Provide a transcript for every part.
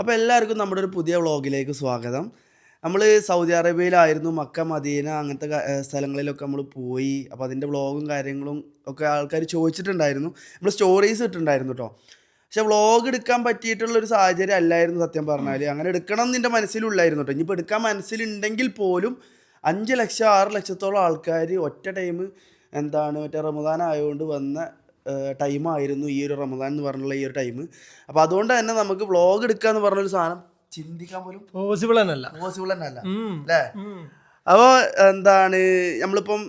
അപ്പോൾ എല്ലാവർക്കും നമ്മുടെ ഒരു പുതിയ വ്ളോഗിലേക്ക് സ്വാഗതം. നമ്മൾ സൗദി അറേബ്യയിലായിരുന്നു മക്ക മദീന അങ്ങനത്തെ സ്ഥലങ്ങളിലൊക്കെ നമ്മൾ പോയി. അപ്പോൾ അതിന്റെ വ്ളോഗും കാര്യങ്ങളും ഒക്കെ ആൾക്കാർ ചോദിച്ചിട്ടുണ്ടായിരുന്നു. നമ്മൾ സ്റ്റോറീസ് ഇട്ടിട്ടുണ്ടായിരുന്നു കേട്ടോ പക്ഷെ വ്ളോഗ് എടുക്കാൻ പറ്റിയിട്ടുള്ളൊരു സാഹചര്യം അല്ലായിരുന്നു സത്യം പറഞ്ഞാൽ അങ്ങനെ എടുക്കണം എന്ന് എന്റെ മനസ്സിലുള്ളായിരുന്നു കേട്ടോ ഇനിയിപ്പോൾ എടുക്കാൻ മനസ്സിലുണ്ടെങ്കിൽ പോലും അഞ്ച് ലക്ഷം ആറ് ലക്ഷത്തോളം ആൾക്കാർ ഒറ്റ ടൈം എന്താണ് മറ്റേ റമദാൻ ആയതുകൊണ്ട് വന്ന ടൈമായിരുന്നു ഈ ഒരു റമദാൻ എന്ന് പറഞ്ഞുള്ള ഈ ഒരു ടൈം അപ്പോൾ അതുകൊണ്ട് തന്നെ നമുക്ക് വ്ളോഗ് എടുക്കുക എന്ന് പറഞ്ഞൊരു സാധനം ചിന്തിക്കാൻ പോലും പോസിബിൾ തന്നെ അല്ല പോസിബിൾ തന്നെ അല്ല? അല്ലേ അപ്പോൾ എന്താണ് നമ്മളിപ്പം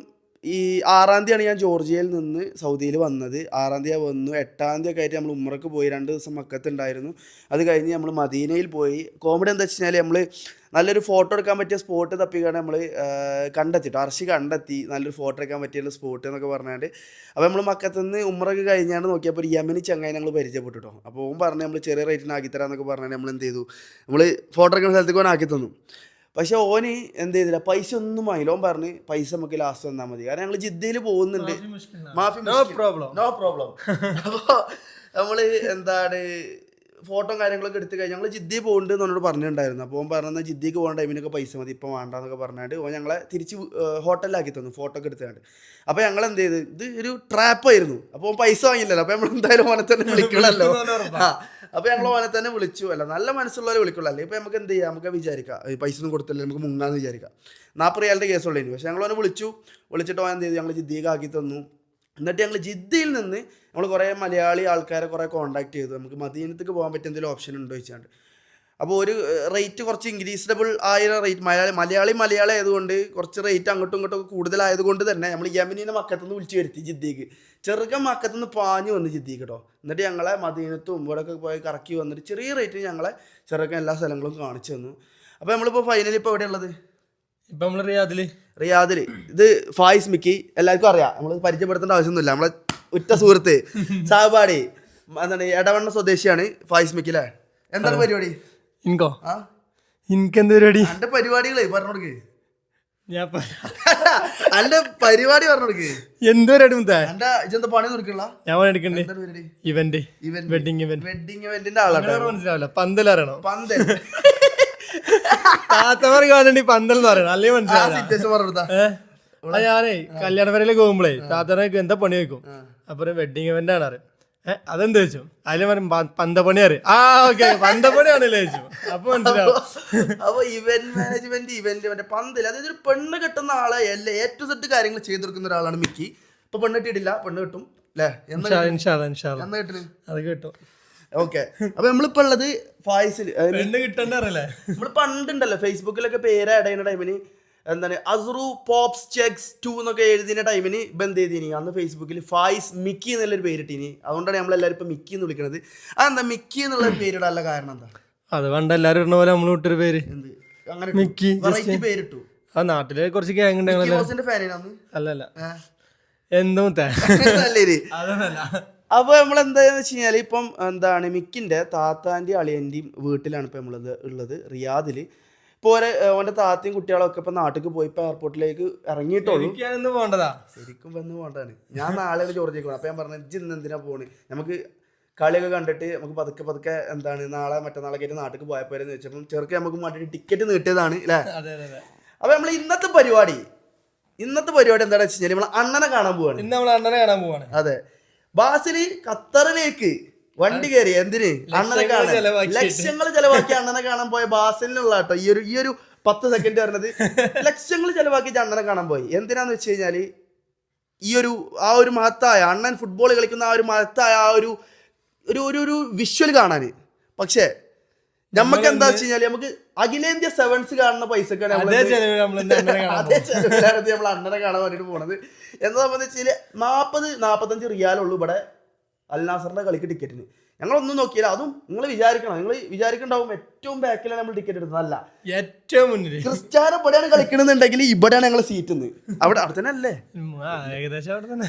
ഈ ആറാം തീയതിയാണ് ഞാൻ ജോർജിയയിൽ നിന്ന് സൗദിയിൽ വന്നത്. ആറാം തീയതി വന്നു. എട്ടാം തീയതി ഒക്കെ ആയിട്ട് നമ്മൾ ഉമ്മറക്ക് പോയി. രണ്ട് ദിവസം മക്കത്തുണ്ടായിരുന്നു. അത് കഴിഞ്ഞ് നമ്മൾ മദീനയിൽ പോയി. കോമഡി എന്താ വെച്ച് നമ്മൾ നല്ലൊരു ഫോട്ടോ എടുക്കാൻ പറ്റിയ സ്പോട്ട് തപ്പിക്കാണ് നമ്മൾ കണ്ടെത്തിട്ടോ അർഷി കണ്ടെത്തി നല്ലൊരു ഫോട്ടോ എടുക്കാൻ പറ്റിയ സ്പോട്ട് എന്നൊക്കെ പറഞ്ഞാണ്ട്. അപ്പോൾ നമ്മൾ മക്കത്തുനിന്ന് ഉമ്മറൊക്കെ കഴിഞ്ഞാണ് നോക്കിയപ്പോൾ യമനി ചങ്ങായി ഞങ്ങൾ പരിചയപ്പെട്ടു കേട്ടോ അപ്പോൾ ഓൻ പറഞ്ഞു നമ്മൾ ചെറിയ റേറ്റിന് ആക്കി തരാമെന്നൊക്കെ പറഞ്ഞാൽ നമ്മൾ എന്ത് ചെയ്തു? നമ്മൾ ഫോട്ടോ എടുക്കുന്ന സ്ഥലത്തേക്ക് ഓൻ ആക്കി തന്നു പക്ഷെ ഓന് എന്ത് ചെയ്തില്ല പൈസ ഒന്നും വാങ്ങില്ല ഓൻ പറഞ്ഞ് പൈസ നമുക്ക് ലാസ്റ്റ് തന്നാൽ മതി. കാരണം ഞങ്ങൾ ജിദ്ദയിൽ പോകുന്നുണ്ട്. മാഫി നോ പ്രോബ്ലം നോ പ്രോബ്ലം അപ്പോൾ നമ്മൾ എന്താണ് ഫോട്ടോ കാര്യങ്ങളൊക്കെ എടുത്ത് കഴിഞ്ഞ് ഞങ്ങൾ ജിദ്ദി പോകുന്നുണ്ട് എന്ന് എന്നോട് പറഞ്ഞിട്ടുണ്ടായിരുന്നു. അപ്പോൾ ഓൻ പറഞ്ഞാൽ ജിദ്ദിക്ക് പോകുന്ന ടൈമിനൊക്കെ പൈസ മതി ഇപ്പം വേണ്ടെന്നൊക്കെ പറഞ്ഞിട്ട് ഓൻ ഞങ്ങളെ തിരിച്ച് ഹോട്ടലിലാക്കി തന്നു ഫോട്ടോ ഒക്കെ എടുത്തുകൊണ്ട് അപ്പോൾ ഞങ്ങൾ എന്ത് ചെയ്ത് ഇത് ഒരു ട്രാപ്പായിരുന്നു അപ്പോൾ ഓൻ പൈസ വാങ്ങില്ലല്ലോ അപ്പോൾ നമ്മൾ എന്തായാലും ഓനെ തന്നെ വിളിക്കണമല്ലോ ആ. അപ്പോൾ ഞങ്ങൾ ഓനെ തന്നെ വിളിച്ചു. അല്ല നല്ല മനസ്സുള്ളവരെ വിളിക്കുള്ളൂ. അല്ലേ? ഇപ്പൊ നമുക്ക് എന്ത് ചെയ്യാം? നമുക്ക് വിചാരിക്കാം. പൈസ ഒന്നും കൊടുത്തില്ല നമുക്ക് മുങ്ങാന്ന് വിചാരിക്കാം. നാൽപ്പത് റിയാലിന്റെ കേസുള്ളതിന് പക്ഷെ ഞങ്ങൾ ഓനെ വിളിച്ചു. വിളിച്ചിട്ട് ഓൻ എന്ത് ചെയ്തു? ഞങ്ങൾ ജിദ്ദീകാക്കി തന്നു. എന്നിട്ട് ഞങ്ങൾ ജിദ്ദയിൽ നിന്ന് നമ്മൾ കുറേ മലയാളി ആൾക്കാരെ കുറേ കോൺടാക്ട് ചെയ്തു. നമുക്ക് മദീനത്തേക്ക് പോകാൻ പറ്റിയ എന്തെങ്കിലും ഓപ്ഷൻ ഉണ്ടോ ചോദിച്ചാണ്ട്. അപ്പോൾ ഒരു റേറ്റ് കുറച്ച് ഇൻക്രീസബിൾ ആയ റേറ്റ് മലയാളി മലയാളി മലയാളി ആയതുകൊണ്ട് കുറച്ച് റേറ്റ് അങ്ങോട്ടും ഇങ്ങോട്ടും ഒക്കെ കൂടുതലായതുകൊണ്ട് തന്നെ നമ്മൾ യമനീനെ മക്കത്തുനിന്ന് വിളിച്ച് വരുത്തി ജിദ്ദിക്ക്. ചെറുക്കൻ മക്കത്തുനിന്ന് പാഞ്ഞു വന്ന് ജിദ്ദിക്ക് കേട്ടോ എന്നിട്ട് ഞങ്ങളെ മദീനത്തും ഇവിടെയൊക്കെ പോയി കറക്കി വന്നിട്ട് ചെറിയ റേറ്റിന് ഞങ്ങളെ ചെറുക്കൻ എല്ലാ സ്ഥലങ്ങളും കാണിച്ചു തന്നു. അപ്പോൾ നമ്മളിപ്പോൾ ഫൈനലി ഇപ്പോൾ എവിടെയുള്ളത് ഇപ്പം നമ്മൾ റിയാദിൽ റിയാദിൽ ഇത് ഫായിസ് മിക്കി. എല്ലാവർക്കും അറിയാം. നമ്മൾ പരിചയപ്പെടുത്തേണ്ട ആവശ്യമൊന്നുമില്ല. നമ്മളെ ഉറ്റ സുഹൃത്ത്. സാഹപാടി എന്താണ് എടവണ്ണ സ്വദേശിയാണ് ഫായിസ് മിക്കി അല്ലേ എന്താണ് പരിപാടി? ഇൻകോ? ആ? ഇൻക്കെന്ത് പരിപാടി? അന്റെ പരിപാടികളെ പറഞ്ഞു കൊടുക്ക്. ഞാൻ അന്റെ പരിപാടി പറഞ്ഞു കൊടുക്ക്. എന്ത് പരിപാടി മുത്തേ? അന്റെ ഇജെന്താ പണി ഞാൻ പണി എടുക്കണ്ടേ. പരിപാടി? Event. Event. Wedding event wedding ഇവന്റിന്റെ മനസ്സിലാവില്ല. പന്തലറിയണം പന്തൽ. താത്തമാർക്ക് വേണ്ടി പന്തൽ എന്ന് പറയണം. അല്ലെങ്കിൽ മനസ്സിലാവില്ല? ഞാനേ കല്യാണ വരയിലേക്ക് പോകുമ്പോഴേ താത്തനക്ക് എന്താ പണി വെക്കും അപ്പൊ വെഡിങ് ഇവന്റ് ആണ് അറിയാം. അതെന്ത് ചോദിച്ചു? അതിൽ പറയും പന്തപ്പണി അറിയാം ആ ഓക്കെ പന്തപ്പണിയാണല്ലേ ചോദിച്ചു. അപ്പൊ മനസ്സിലാവും. അപ്പൊ ഇവന്റ് മാനേജ്മെന്റ് ഇവന്റ് മറ്റേ പന്തൽ അതായത് ഒരു പെണ്ണ് കെട്ടുന്ന ആളെ എല്ലാ എ ടു സെറ്റ് കാര്യങ്ങൾ ചെയ്തു കൊടുക്കുന്ന ഒരാളാണ് മിക്കി. ഇപ്പൊ പെണ്ണ് കെട്ടിയിട്ടില്ല പെണ്ണ് കിട്ടും അല്ലേ? എന്ന് ഇൻഷാ- ഇൻഷാല്ലാ, ഇൻഷാല്ലാ. എന്ന് കെട്ടിന്? അത് കിട്ടും. ഓക്കെ. അപ്പൊ നമ്മളിപ്പോ ഉള്ളത് ഫായ്സിൽ പെണ്ണ് കിട്ടണ്ട അറിയില്ലേ? നമ്മൾ പണ്ടുണ്ടല്ലോ ഫേസ്ബുക്കിലൊക്കെ പേര് ആഡ് ചെയ്യുന്ന ടൈമിന് എന്താണ് അസ്രു പോപ്സ് ചെക്സ് ടു എന്നൊക്കെ എഴുതിയ ടൈമിന് ഇപ്പം എന്ത് ചെയ്തിനി. അന്ന് ഫേസ്ബുക്കിൽ ഫായിസ് മിക്കി എന്നുള്ളൊരു പേരിട്ടിനി. അതുകൊണ്ടാണ് നമ്മളെല്ലാവരും ഇപ്പം മിക്കി എന്ന് വിളിക്കുന്നത് അതെന്താ മിക്കി എന്നുള്ള പേരിടാനുള്ള കാരണം എന്താ? അത് പണ്ട് എല്ലാരും ഇടുന്ന പോലെ നമ്മൾ വിട്ടൊരു പേര്. അങ്ങനെ മിക്കി, പേരിട്ടു. ആ നാട്ടിൽ കുറച്ച് ഗ്യാങ് അല്ലല്ല. എന്തും അപ്പോൾ നമ്മൾ എന്താന്ന് വെച്ച് കഴിഞ്ഞാൽ ഇപ്പം എന്താണ് മിക്കിന്റെ താത്താന്റെയും അളിയന്റെയും വീട്ടിലാണ് ഇപ്പം നമ്മളത് ഉള്ളത്. റിയാദിൽ ഇപ്പോൾ ഓന്റെ താത്തയും കുട്ടികളൊക്കെ ഇപ്പൊ നാട്ടിലേക്ക് പോയി ഇപ്പൊ എയർപോർട്ടിലേക്ക് ഇറങ്ങിയിട്ടുള്ളൂ. എനിക്കാണെന്ന് പോണ്ടതാ ശരിക്കും വന്ന് പോകണ്ടാണ് ഞാൻ നാളെ ജോർജിക്ക് പോകണം അപ്പൊ ഞാൻ പറഞ്ഞു ഇജ്ജ് ഇന്ന് എന്തിനാ പോണ്? നമുക്ക് കളിയൊക്കെ കണ്ടിട്ട് നമുക്ക് പതുക്കെ പതുക്കെ എന്താണ് നാളെ മറ്റന്നാളൊക്കെ ആയിട്ട് നാട്ടിലേക്ക് പോയപ്പോരെന്ന് വെച്ചപ്പോൾ ചെറുക്കെ നമുക്ക് വേണ്ടിയിട്ട് ടിക്കറ്റ് നീട്ടിയതാണ് അല്ലേ അപ്പൊ നമ്മൾ ഇന്നത്തെ പരിപാടി ഇന്നത്തെ പരിപാടി എന്താണെന്ന് വെച്ച് കഴിഞ്ഞാൽ നമ്മൾ അണ്ണനെ കാണാൻ പോവാണ്. ഇന്ന് നമ്മൾ അണ്ണനെ കാണാൻ പോവാണ്. അതെ. ബാസിൽ ഖത്തറിലേക്ക് വണ്ടി കയറി എന്തിന്? അണ്ണനെ കാണാൻ. ലക്ഷ്യങ്ങൾ ലക്ഷങ്ങൾ ചെലവാക്കി അണ്ണനെ കാണാൻ പോയ ബാസിലുള്ള കേട്ടോ. ഈ ഒരു ഈ ഒരു പത്ത് സെക്കൻഡ് പറഞ്ഞത് ലക്ഷങ്ങൾ ചെലവാക്കി അണ്ണനെ കാണാൻ പോയി. എന്തിനാന്ന് വെച്ച് കഴിഞ്ഞാൽ ഈ ഒരു ആ ഒരു മഹത്തായ അണ്ണൻ ഫുട്ബോൾ കളിക്കുന്ന ആ ഒരു മഹത്തായ ആ ഒരു ഒരു ഒരു ഒരു വിഷ്വൽ കാണാൻ പക്ഷേ നമുക്ക് എന്താ വെച്ച് കഴിഞ്ഞാൽ നമുക്ക് അഖിലേന്ത്യ സെവൻസ് കാണുന്ന പൈസക്കാണ് അതേ നമ്മൾ അണ്ണനെ കാണാൻ അതേ ചെലവിലാണ് നമ്മൾ അണ്ണനെ കാണാൻ വേണ്ടിട്ട് പോണത്. എന്താ സംബന്ധിച്ചാൽ നാപ്പത് നാപ്പത്തഞ്ച് റിയാലുള്ളൂ ഇവിടെ. അൽ കളിക്ക് ടിക്കറ്റിന് ഞങ്ങളൊന്നും നോക്കിയില്ല. അതും നിങ്ങൾ വിചാരിക്കണം. നിങ്ങൾ വിചാരിക്കണ്ടാവും ഏറ്റവും ബാക്കിലാണ് നമ്മൾ ടിക്കറ്റ് എടുത്തതല്ല ഏറ്റവും മുന്നിൽ ക്രിസ്ത്യാനോ ഇവിടെയാണ് കളിക്കണമെന്നുണ്ടെങ്കിൽ ഇവിടെയാണ് ഞങ്ങൾ സീറ്റ് അവിടെ അവിടെ തന്നെ അല്ലേ? ഏകദേശം അവിടെ തന്നെ.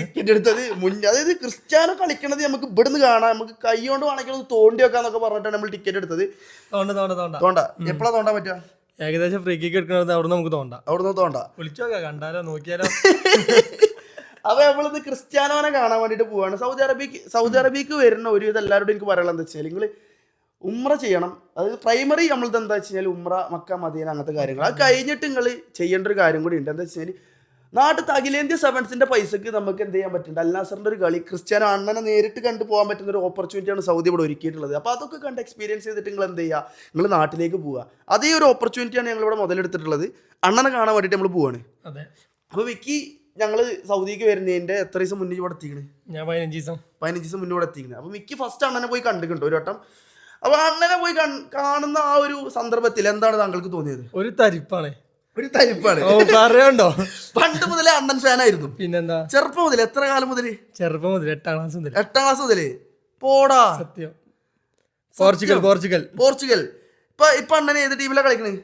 ടിക്കറ്റ് എടുത്തത് മുന്നേ അതായത് ക്രിസ്ത്യാനോ കളിക്കണത് നമുക്ക് ഇവിടുന്ന് കാണാം. നമുക്ക് കൈ കൊണ്ട് വേണമെങ്കിൽ തോണ്ടി വെക്കാന്നൊക്കെ പറഞ്ഞിട്ടാണ് നമ്മൾ ടിക്കറ്റ് എടുത്തത്. തോണ്ട തോണ്ട തോണ്ട. തോണ്ട. എപ്പോഴാ തോണ്ടാൻ പറ്റുക? ഏകദേശം ഫ്രീ കിക്ക് എടുക്കണത് അവിടെ നമുക്ക് തോണ്ട. അവിടെ നിന്ന് തോണ്ട വിളിച്ചോക്കാം കണ്ടാലോ നോക്കിയാലോ. അപ്പൊ നമ്മളിത് ക്രിസ്ത്യാനോനെ കാണാൻ വേണ്ടിട്ട് പോവാണ്. സൗദി അറേബ്യക്ക് സൗദി അറേബ്യക്ക് വരുന്ന ഒരു ഇത് എല്ലാവരോടും എനിക്ക് പറയാനുള്ളത് എന്താ വെച്ചാൽ നിങ്ങൾ ഉമ്ര ചെയ്യണം. അതായത് പ്രൈമറി നമ്മളത് എന്താ വെച്ച് കഴിഞ്ഞാൽ ഉമ്ര മക്ക മദീന അങ്ങനത്തെ കാര്യങ്ങൾ അത് കഴിഞ്ഞിട്ട് നിങ്ങൾ ചെയ്യേണ്ട ഒരു കാര്യം കൂടി ഉണ്ട്. എന്താ വെച്ച് കഴിഞ്ഞാൽ നാട്ടിൽ അഖിലേന്ത്യ സെവൻസിന്റെ പൈസക്ക് നമുക്ക് എന്ത് ചെയ്യാൻ പറ്റുന്നുണ്ട്? അല്ലാസറിന്റെ ഒരു കളി ക്രിസ്ത്യാനോ അണ്ണനെ നേരിട്ട് കണ്ടു പോകാൻ പറ്റുന്ന ഒരു ഓപ്പർച്യൂണിറ്റിയാണ് സൗദി ഇവിടെ ഒരുക്കിയിട്ടുള്ളത്. അപ്പോൾ അതൊക്കെ കണ്ട് എക്സ്പീരിയൻസ് ചെയ്തിട്ട് നിങ്ങൾ എന്ത് ചെയ്യുക നിങ്ങൾ നാട്ടിലേക്ക് പോവുക അതേ ഒരു ഓപ്പർച്യൂണിറ്റിയാണ് ഞങ്ങൾ ഇവിടെ മുതലെടുത്തിട്ടുള്ളത്. അണ്ണനെ കാണാൻ വേണ്ടിയിട്ട് നമ്മൾ പോവാണ്. അതെ. അപ്പോൾ വിക്കി ഞങ്ങൾ സൗദിക്ക് വരുന്നതിന്റെ എത്ര ദിവസം മുന്നേ ഇവിടെ എത്തിക്കണ്? ഞാൻ പതിനഞ്ച് ദിവസം. പതിനഞ്ച് ദിവസം മുന്നേ ഇവിടെ എത്തിക്കണേ. അപ്പൊ മിക്ക ഫസ്റ്റ് അണ്ണനെ പോയി കണ്ടിട്ടുണ്ട് ഒരു വട്ടം. അപ്പൊ അണ്ണനെ പോയി കാണുന്ന ആ ഒരു സന്ദർഭത്തിൽ എന്താണ് താങ്കൾക്ക് തോന്നിയത്? ഒരു തരിപ്പാണ്. ഒരു തരിപ്പാണ്. പറയണ്ടോ പണ്ട് മുതലേ അണ്ണൻ ഫാനായിരുന്നു പിന്നെന്താ? ചെറുപ്പം മുതൽ എത്ര കാലം മുതൽ ചെറുപ്പം മുതൽ എട്ടാം ക്ലാസ് മുതൽ എട്ടാം ക്ലാസ് മുതൽ. പോടാ. സത്യം. Portugal Portugal. പോർച്ചുഗൽ. ഇപ്പൊ ഇപ്പൊ അണ്ണൻ ഏത് ടീമിലാണ് കളിക്കണേ?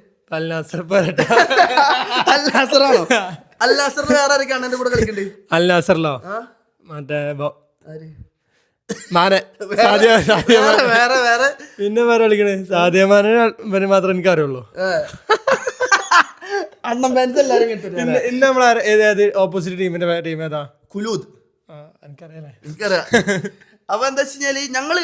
അല്ലാസറാണോ വേറെ കൂടെ കളിക്കണ്ടേ? ആ? മറ്റേ? മാനെ. വേറെ വേറെ പിന്നെ വേറെ കളിക്കണേ. സാധ്യമാനെ പിന്നെ മാത്രമേ എനിക്ക് അറിയുള്ളൂ. ഫാൻസ് എല്ലാരും ഇന്ന് ഇന്ന് നമ്മൾ ഓപ്പോസിറ്റ് ടീമിന്റെ ടീം ഏതാ? കുലൂദ്. എനിക്കറിയാം എനിക്കറിയാം. അപ്പൊ എന്താ വെച്ച് കഴിഞ്ഞാൽ ഞങ്ങൾ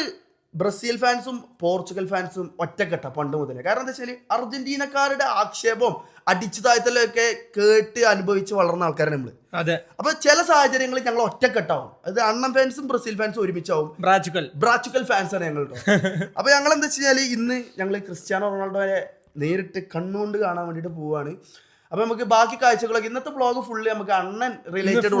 ബ്രസീൽ ഫാൻസും പോർച്ചുഗൽ ഫാൻസും ഒറ്റക്കെട്ട പണ്ട് മുതലേ. കാരണം എന്താ വെച്ചാൽ അർജന്റീനക്കാരുടെ ആക്ഷേപം അടിച്ചു താഴ്ത്തലൊക്കെ കേട്ട് അനുഭവിച്ച് വളർന്ന ആൾക്കാരാണ് നമ്മൾ. അതെ. അപ്പൊ ചില സാഹചര്യങ്ങളിൽ ഞങ്ങൾ ഒറ്റക്കെട്ടാവും. അത് അണ്ണൻ ഫാൻസും ബ്രസീൽ ഫാൻസും ഒരുമിച്ചാവും. ബ്രാച്ചുക്കൽ ബ്രാച്ചുക്കൽ ഫാൻസ് ആണ് ഞങ്ങൾ അപ്പൊ ഞങ്ങൾ എന്താ വെച്ചാൽ ഇന്ന് ഞങ്ങൾ ക്രിസ്ത്യാനോ റൊണാൾഡോയെ നേരിട്ട് കണ്ണുകൊണ്ട് കാണാൻ വേണ്ടിട്ട് പോവാണ്. അപ്പൊ നമുക്ക് ബാക്കി കാഴ്ചകളൊക്കെ ഇന്നത്തെ വ്ളോഗ് ഫുള്ള് നമുക്ക് അണ്ണൻ റിലേറ്റഡ്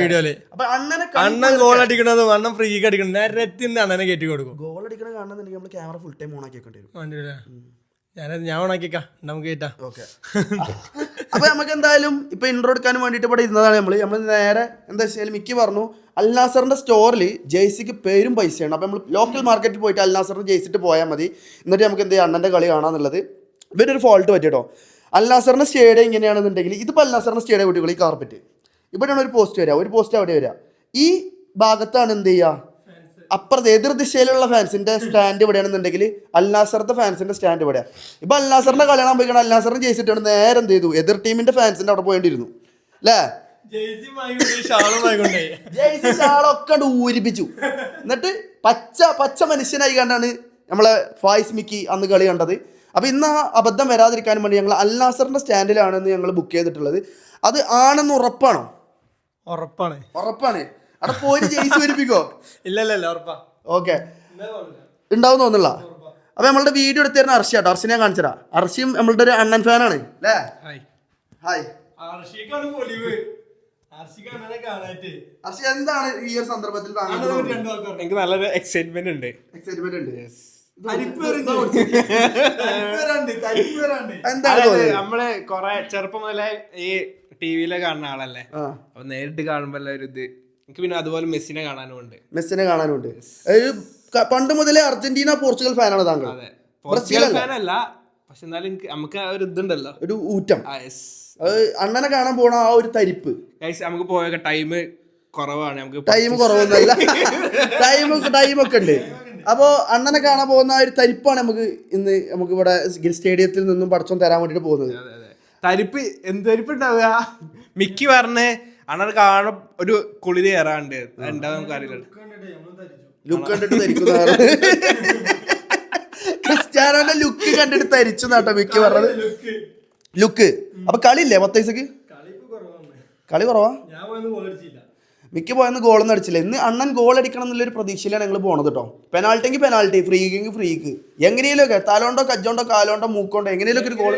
വീഡിയോയിൽ. അപ്പൊ അണ്ണനെ അണ്ണൻ ഗോൾ അടിക്കണതും അണ്ണൻ ഫ്രീ അടിക്കണം നേരത്തെ അണ്ണനെ കയറ്റി കൊടുക്കും. ഗോൾ അടിക്കണ കാണുന്നുണ്ടെങ്കിൽ നമ്മൾ ക്യാമറ ഫുൾ ടൈം ഓൺ ആക്കി ഞാൻ വരും ഞാനത് ഞാൻ ഓണാക്കിക്കാം നമുക്ക് കേട്ടാ ഓക്കെ അപ്പൊ നമുക്ക് എന്തായാലും ഇപ്പൊ ഇൻട്രോ എടുക്കാൻ വേണ്ടിട്ട് ഇവിടെ ഇരുന്നതാണ് നമ്മൾ നമ്മൾ നേരെ എന്താ വെച്ചാൽ മിക്കി പറഞ്ഞു അൽനാസറിന്റെ സ്റ്റോറിൽ ജേഴ്സിക്ക് പേരും പൈസയാണ്. അപ്പൊ നമ്മൾ ലോക്കൽ മാർക്കറ്റിൽ പോയിട്ട് അൽനാസറിന് ജേഴ്സിട്ട് പോയാൽ മതി. എന്നിട്ട് നമുക്ക് എന്ത് ചെയ്യാം? അണ്ണന്റെ കളി കാണാന്നുള്ളത്. ഇവരൊരു ഒരു ഫോൾട്ട് പറ്റിട്ടോ അൽനാസറിന്റെ സ്റ്റേഡിയം എങ്ങനെയാണെന്നുണ്ടെങ്കിൽ ഇതിപ്പോൾ അല്ലാസറിന്റെ സ്റ്റേഡിയം കുട്ടികൾ ഈ കാർപ്പറ്റ് ഇവിടെയാണ് ഒരു പോസ്റ്റ് വരിക. ഒരു പോസ്റ്റ് അവിടെ വരിക. ഈ ഭാഗത്താണ് എന്ത് ചെയ്യുക? അപ്പുറത്ത് എതിർ ദിശയിലുള്ള ഫാൻസിന്റെ സ്റ്റാൻഡ് ഇവിടെയാണെന്നുണ്ടെങ്കിൽ അൽനാസറിന്റെ ഫാൻസിന്റെ സ്റ്റാൻഡ് ഇവിടെ ഇപ്പൊ അല്ലാസറിന്റെ കളിയാണ് പോയിക്കണം അല്ലാസറിന് ജയിച്ചിട്ടാണ് നേരെ എന്ത് ചെയ്തു? എതിർ ടീമിന്റെ ഫാൻസിന്റെ അവിടെ പോയിരുന്നു അല്ലേ? ജേഴ്സി ഷാളൊക്കെ ഊരിപ്പിച്ചു. എന്നിട്ട് പച്ച പച്ച മനുഷ്യനായി കണ്ടാണ് നമ്മളെ ഫായ്സ് മിക്കി അന്ന് കളി കണ്ടത്. അപ്പൊ ഇന്ന് ആ അബദ്ധം വരാതിരിക്കാൻ വേണ്ടി ഞങ്ങൾ അൽനാസറിന്റെ സ്റ്റാൻഡിലാണെന്ന് ഞങ്ങൾ ബുക്ക് ചെയ്തിട്ടുള്ളത്. അത് ആണെന്ന് ഉറപ്പാണോ? ഉറപ്പാണ്. ഉറപ്പാണ്. അവിടെ പോയിട്ട് ജെയ്സി വരിപ്പിക്കോ ഇല്ല ഇല്ല ഇല്ല ഉറപ്പാ. ഓക്കെ. ഉണ്ടാവും തോന്നില്ല അപ്പൊ നമ്മളുടെ വീഡിയോ എടുത്തു തരുന്ന അർഷി കേട്ടോ അർഷിനെ കാണിച്ചതാ അർഷിയും നമ്മളുടെ ഒരു അണ്ണൻ ഫാനാണ് അല്ലേ? ഹായ് അർഷി എന്താണ് ഈ ഒരു സന്ദർഭത്തിൽ എനിക്ക് നല്ലൊരു എക്സൈറ്റ്മെന്റ് ഉണ്ട്. എക്സൈറ്റ്മെന്റ് ഉണ്ട്. എന്താണ് നമ്മൾ കൊറേ ചെറുപ്പം മുതലേ ഈ ടിവിയിലെ കാണുന്ന ആളല്ലേ? അപ്പൊ നേരിട്ട് കാണുമ്പോ ഒരു ഇത് എനിക്ക് പിന്നെ അതുപോലെ മെസ്സിനെ കാണാനുമുണ്ട് മെസ്സിനെ കാണാനുണ്ട്. പണ്ട് മുതലേ അർജന്റീന പോർച്ചുഗൽ ഫാനാണ് താങ്കൾ. അതെ. പോർച്ചുഗൽ ഫാനല്ല ഫാൻ അല്ല പക്ഷെ എന്നാലും എനിക്ക് നമുക്ക് ആ ഒരു ഇതുണ്ടല്ലോ. ഒരു ഊറ്റം. ആ യെസ് അത് അണ്ണനെ കാണാൻ പോണ ആ ഒരു തരിപ്പ്. നമുക്ക് പോയൊക്കെ ടൈം കുറവാണ്. നമുക്ക് ടൈം കുറവൊന്നുമല്ല. ടൈം ടൈമൊക്കെ ഒക്കെ ഉണ്ട്. അപ്പോ അണ്ണനെ കാണാൻ പോകുന്ന ഒരു തരിപ്പാണ് നമുക്ക് ഇന്ന് നമുക്ക് ഇവിടെ സ്റ്റേഡിയത്തിൽ നിന്നും പടച്ചോൻ തരാൻ വേണ്ടിട്ട് പോകുന്നത്. അതെ, അതെ. തരിപ്പ് എന്ത് തരിപ്പ് ഉണ്ടാവുക മിക്കി പറഞ്ഞ് അണ്ണനെ കാണാൻ ഒരു കുളിര് കയറാണ്ട്. എന്താ നമുക്ക് അറിയില്ല. ലുക്ക് കണ്ടിട്ട് തരിക്കുന്ന ക്രിസ്ത്യാനോന്റെ ലുക്ക് കണ്ടിട്ട് തരിച്ചു നാട്ടോ മിക്കി പറഞ്ഞത്. ലുക്ക് അപ്പൊ കളിയില്ലേ മൊത്തം കളി കുറവാ? ഞാൻ മിക്ക പോയെന്ന് ഗോളൊന്നും അടിച്ചില്ല. ഇന്ന് അണ്ണൻ ഗോൾ അടിക്കണം എന്നുള്ളൊരു പ്രതീക്ഷയിലാണ് ഞങ്ങൾ പോണത് കേട്ടോ. പെനാൾട്ടിക്ക് പെനാൾട്ടി ഫ്രീക്ക് ഫ്രീക്ക് എങ്ങനെയും ഒക്കെ തലോണ്ടോ കജ്ജോണ്ടോ കാലോണ്ടോ മൂക്കോണ്ടോ എങ്ങനെയും ഒരു ഗോൾ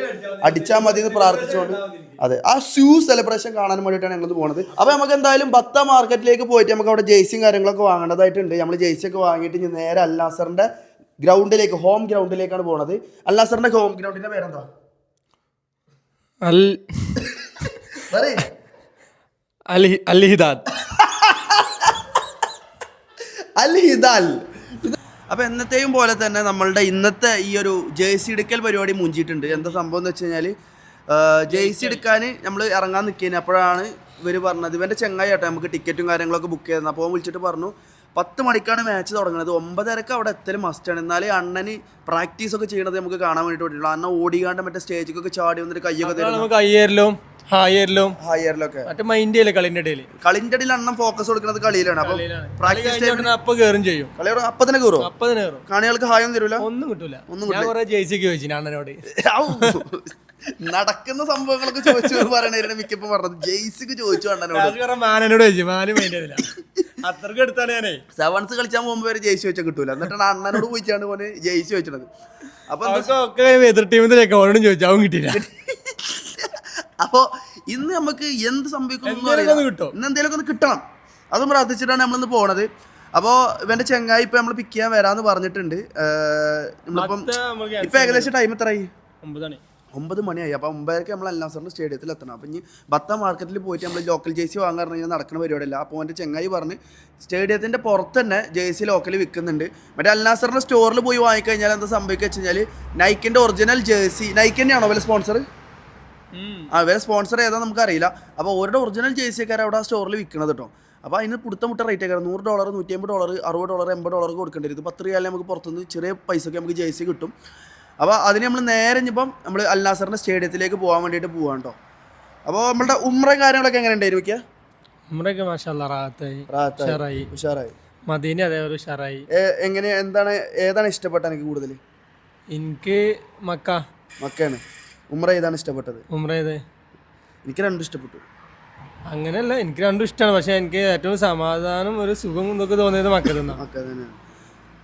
അടിച്ചാൽ മതി എന്ന് പ്രാർത്ഥിച്ചുകൊണ്ട് അതെ ആ ഷൂ സെലിബ്രേഷൻ കാണാൻ വേണ്ടിയിട്ടാണ് ഞങ്ങൾ പോണത്. അപ്പോൾ നമുക്ക് എന്തായാലും ബത്ത മാർക്കറ്റിലേക്ക് പോയിട്ട് നമുക്ക് അവിടെ ജേഴ്സിയും കാര്യങ്ങളൊക്കെ വാങ്ങേണ്ടതായിട്ടുണ്ട്. നമ്മൾ ജേഴ്സി ഒക്കെ വാങ്ങിയിട്ട് ഇനി നേരെ അല്ലാസറിന്റെ ഗ്രൗണ്ടിലേക്ക് ഹോം ഗ്രൗണ്ടിലേക്കാണ് പോണത്. അല്ലാസറിന്റെ ഹോം ഗ്രൗണ്ടിന്റെ പേരെന്താ? അൽ അപ്പൊ എന്നത്തെയും പോലെ തന്നെ നമ്മളുടെ ഇന്നത്തെ ഈ ഒരു ജേഴ്സി എടുക്കൽ പരിപാടി മുഞ്ചിയിട്ടുണ്ട്. എന്താ സംഭവം എന്ന് വെച്ച് കഴിഞ്ഞാൽ ജേഴ്സി എടുക്കാൻ നമ്മൾ ഇറങ്ങാൻ നിൽക്കുന്നത് അപ്പോഴാണ് ഇവർ പറഞ്ഞത്. ഇവന്റെ ചെങ്ങായി ആട്ടെ നമുക്ക് ടിക്കറ്റും കാര്യങ്ങളൊക്കെ ബുക്ക് ചെയ്തത്. അപ്പോൾ വിളിച്ചിട്ട് പറഞ്ഞു പത്ത് മണിക്കാണ് മാച്ച് തുടങ്ങുന്നത് ഒമ്പതരക്ക് അവിടെ എത്തൽ മസ്റ്റാണ് എന്നാലേ അണ്ണന് പ്രാക്ടീസ് ഒക്കെ ചെയ്യണത് നമുക്ക് കാണാൻ വേണ്ടിയിട്ട് പറ്റുള്ളൂ അണ്ണൻ ഓടിക്കാണ്ട് മറ്റേ സ്റ്റേജിക്കൊക്കെ ചാടി വന്നിട്ട് കയ്യൊക്കെ തരും നമുക്ക് അയ്യേരലും ഹായറിലും ഹയറിലൊക്കെ മറ്റേ മൈൻഡ് ചെയ്യില്ല കളിന്റെ ഇടയിൽ. കളിന്റെ ഇടയിൽ അണ്ണൻ ഫോക്കസ് കൊടുക്കുന്നത് കളിയിലാണ്. അപ്പൊ പ്രാക്ടീസ് അപ്പൊ കയറും ചെയ്യും. കളി അപ്പൊ തന്നെ കയറും അപ്പൊ തന്നെ കയറും. കാണികൾക്ക് ഹായൊന്നും തരൂല? ഒന്നും കിട്ടൂല. ഞാൻ കുറെ ജേഴ്സിക്ക് ചോദിച്ചു അണ്ണനോട്. നടക്കുന്ന സംഭവങ്ങളൊക്കെ ചോദിച്ചു പറയണ മിക്കപ്പോ പറഞ്ഞത്. ജെയ്സിക്ക് ചോദിച്ചു അണ്ണനോട്. ഞാൻ കുറെ മാനനോട് ചോദിച്ചു. മാന് മൈൻഡ് ചെയ്തില്ല. അത്രയ്ക്ക് എടുത്താണ് ഞാനേ. സെവൻസ് കളിച്ചാൽ പോകുമ്പോ വരെ ജെയ്സി വെച്ചാൽ കിട്ടൂല. എന്നിട്ടാണ് അണ്ണനോട് പോയിട്ടാണ് പോലെ ജെയ്സി വെച്ചത് അപ്പൊ ഒക്കെ എതിർ ടീമിലേക്ക് അവനോടും ചോദിച്ചു. അവൻ കിട്ടിയില്ല. അപ്പൊ ഇന്ന് നമുക്ക് എന്ത് സംഭവിക്കും. ഇന്ന് എന്തെങ്കിലും ഒന്ന് കിട്ടണം. അതും പ്രാർത്ഥിച്ചിട്ടാണ് നമ്മളിന്ന് പോണത്. അപ്പോ ഇവന്റെ ചെങ്ങായി ഇപ്പൊ നമ്മൾ പിക്ക് ചെയ്യാൻ വരാന്ന് പറഞ്ഞിട്ടുണ്ട്. നമ്മളിപ്പം ഇപ്പൊ ഏകദേശം ടൈം എത്രയായി? ഒമ്പത് മണിയായി. അപ്പോൾ ഒമ്പതരക്ക് നമ്മൾ അല്ലാസറിന്റെ സ്റ്റേഡിയത്തിൽ എത്തണം. അപ്പം ഇനി ബത്ത മാർക്കറ്റിൽ പോയിട്ട് നമ്മൾ ലോക്കൽ ജേഴ്സി വാങ്ങാൻ പറഞ്ഞു കഴിഞ്ഞാൽ നടക്കുന്ന പരിപാടിയല്ല. അപ്പോൾ എന്റെ ചെങ്ങായി പറഞ്ഞ് സ്റ്റേഡിയത്തിന്റെ പുറത്ത് തന്നെ ജേഴ്സി ലോക്കൽ വിൽക്കുന്നുണ്ട് മറ്റേ അൽനാസറിന്റെ സ്റ്റോറിൽ പോയി വാങ്ങിക്കഴിഞ്ഞാൽ എന്താ സംഭവിക്കുക വെച്ച് കഴിഞ്ഞാൽ നൈക്കിന്റെ ഒറിജിനൽ ജേഴ്സി നൈക്ക് തന്നെയാണോ വല്ല സ്പോൺസർ ആ വേറെ സ്പോൺസർ ഏതാ നമുക്കറിയില്ല. അപ്പോൾ ഓരോ ഒറിജിനൽ ജേഴ്സിയൊക്കെ അവിടെ ആ സ്റ്റോറിൽ വിൽക്കുന്നത് കേട്ടോ അപ്പോൾ അതിന് പുടുത്ത മുട്ട റേറ്റ് ഒക്കെ നൂറ് ഡോളർ നൂറ്റി അമ്പത് ഡോളർ അറുപത് ഡോളർ എൺപത് ഡോളർ കൊടുക്കേണ്ടി വരും. പത്ത് റിയാലിൽ നമുക്ക് പുറത്തുനിന്ന് ചെറിയ പൈസയ്ക്ക് നമുക്ക് ജേഴ്സി കിട്ടും. അപ്പോൾ അതിന് നമ്മൾ നേരെ ഇപ്പം നമ്മൾ അല്ലാസറിന്റെ സ്റ്റേഡിയത്തിലേക്ക് പോകാൻ വേണ്ടിയിട്ട് പോവാൻ കേട്ടോ അപ്പോൾ നമ്മളുടെ ഉമ്ര കാര്യങ്ങളൊക്കെ എങ്ങനെ ഉണ്ടായിരുന്നു നോക്കിയാ? നമ്മളൊക്കെ മാഷല്ല റാത്തായി റാഹത്തായി. ഉഷാറായി. ഉഷാറായി. മദീന അതേപോലെ ഉഷാറായി. എങ്ങനെ എന്താണ് ഏതാണ് ഇഷ്ടപ്പെട്ട എനിക്ക് കൂടുതൽ എനിക്ക് മക്ക. മക്കയാണ്. ഉമ്ര ഏതാണ് ഇഷ്ടപ്പെട്ടത്? ഉമ്രയത് എനിക്ക് രണ്ടും ഇഷ്ടപ്പെട്ടു. അങ്ങനെയല്ല എനിക്ക് രണ്ടും ഇഷ്ടമാണ് പക്ഷെ എനിക്ക് ഏറ്റവും സമാധാനം ഒരു സുഖം ഇതൊക്കെ തോന്നിയത് മക്ക തിന്നാ മക്ക തന്നെയാണ്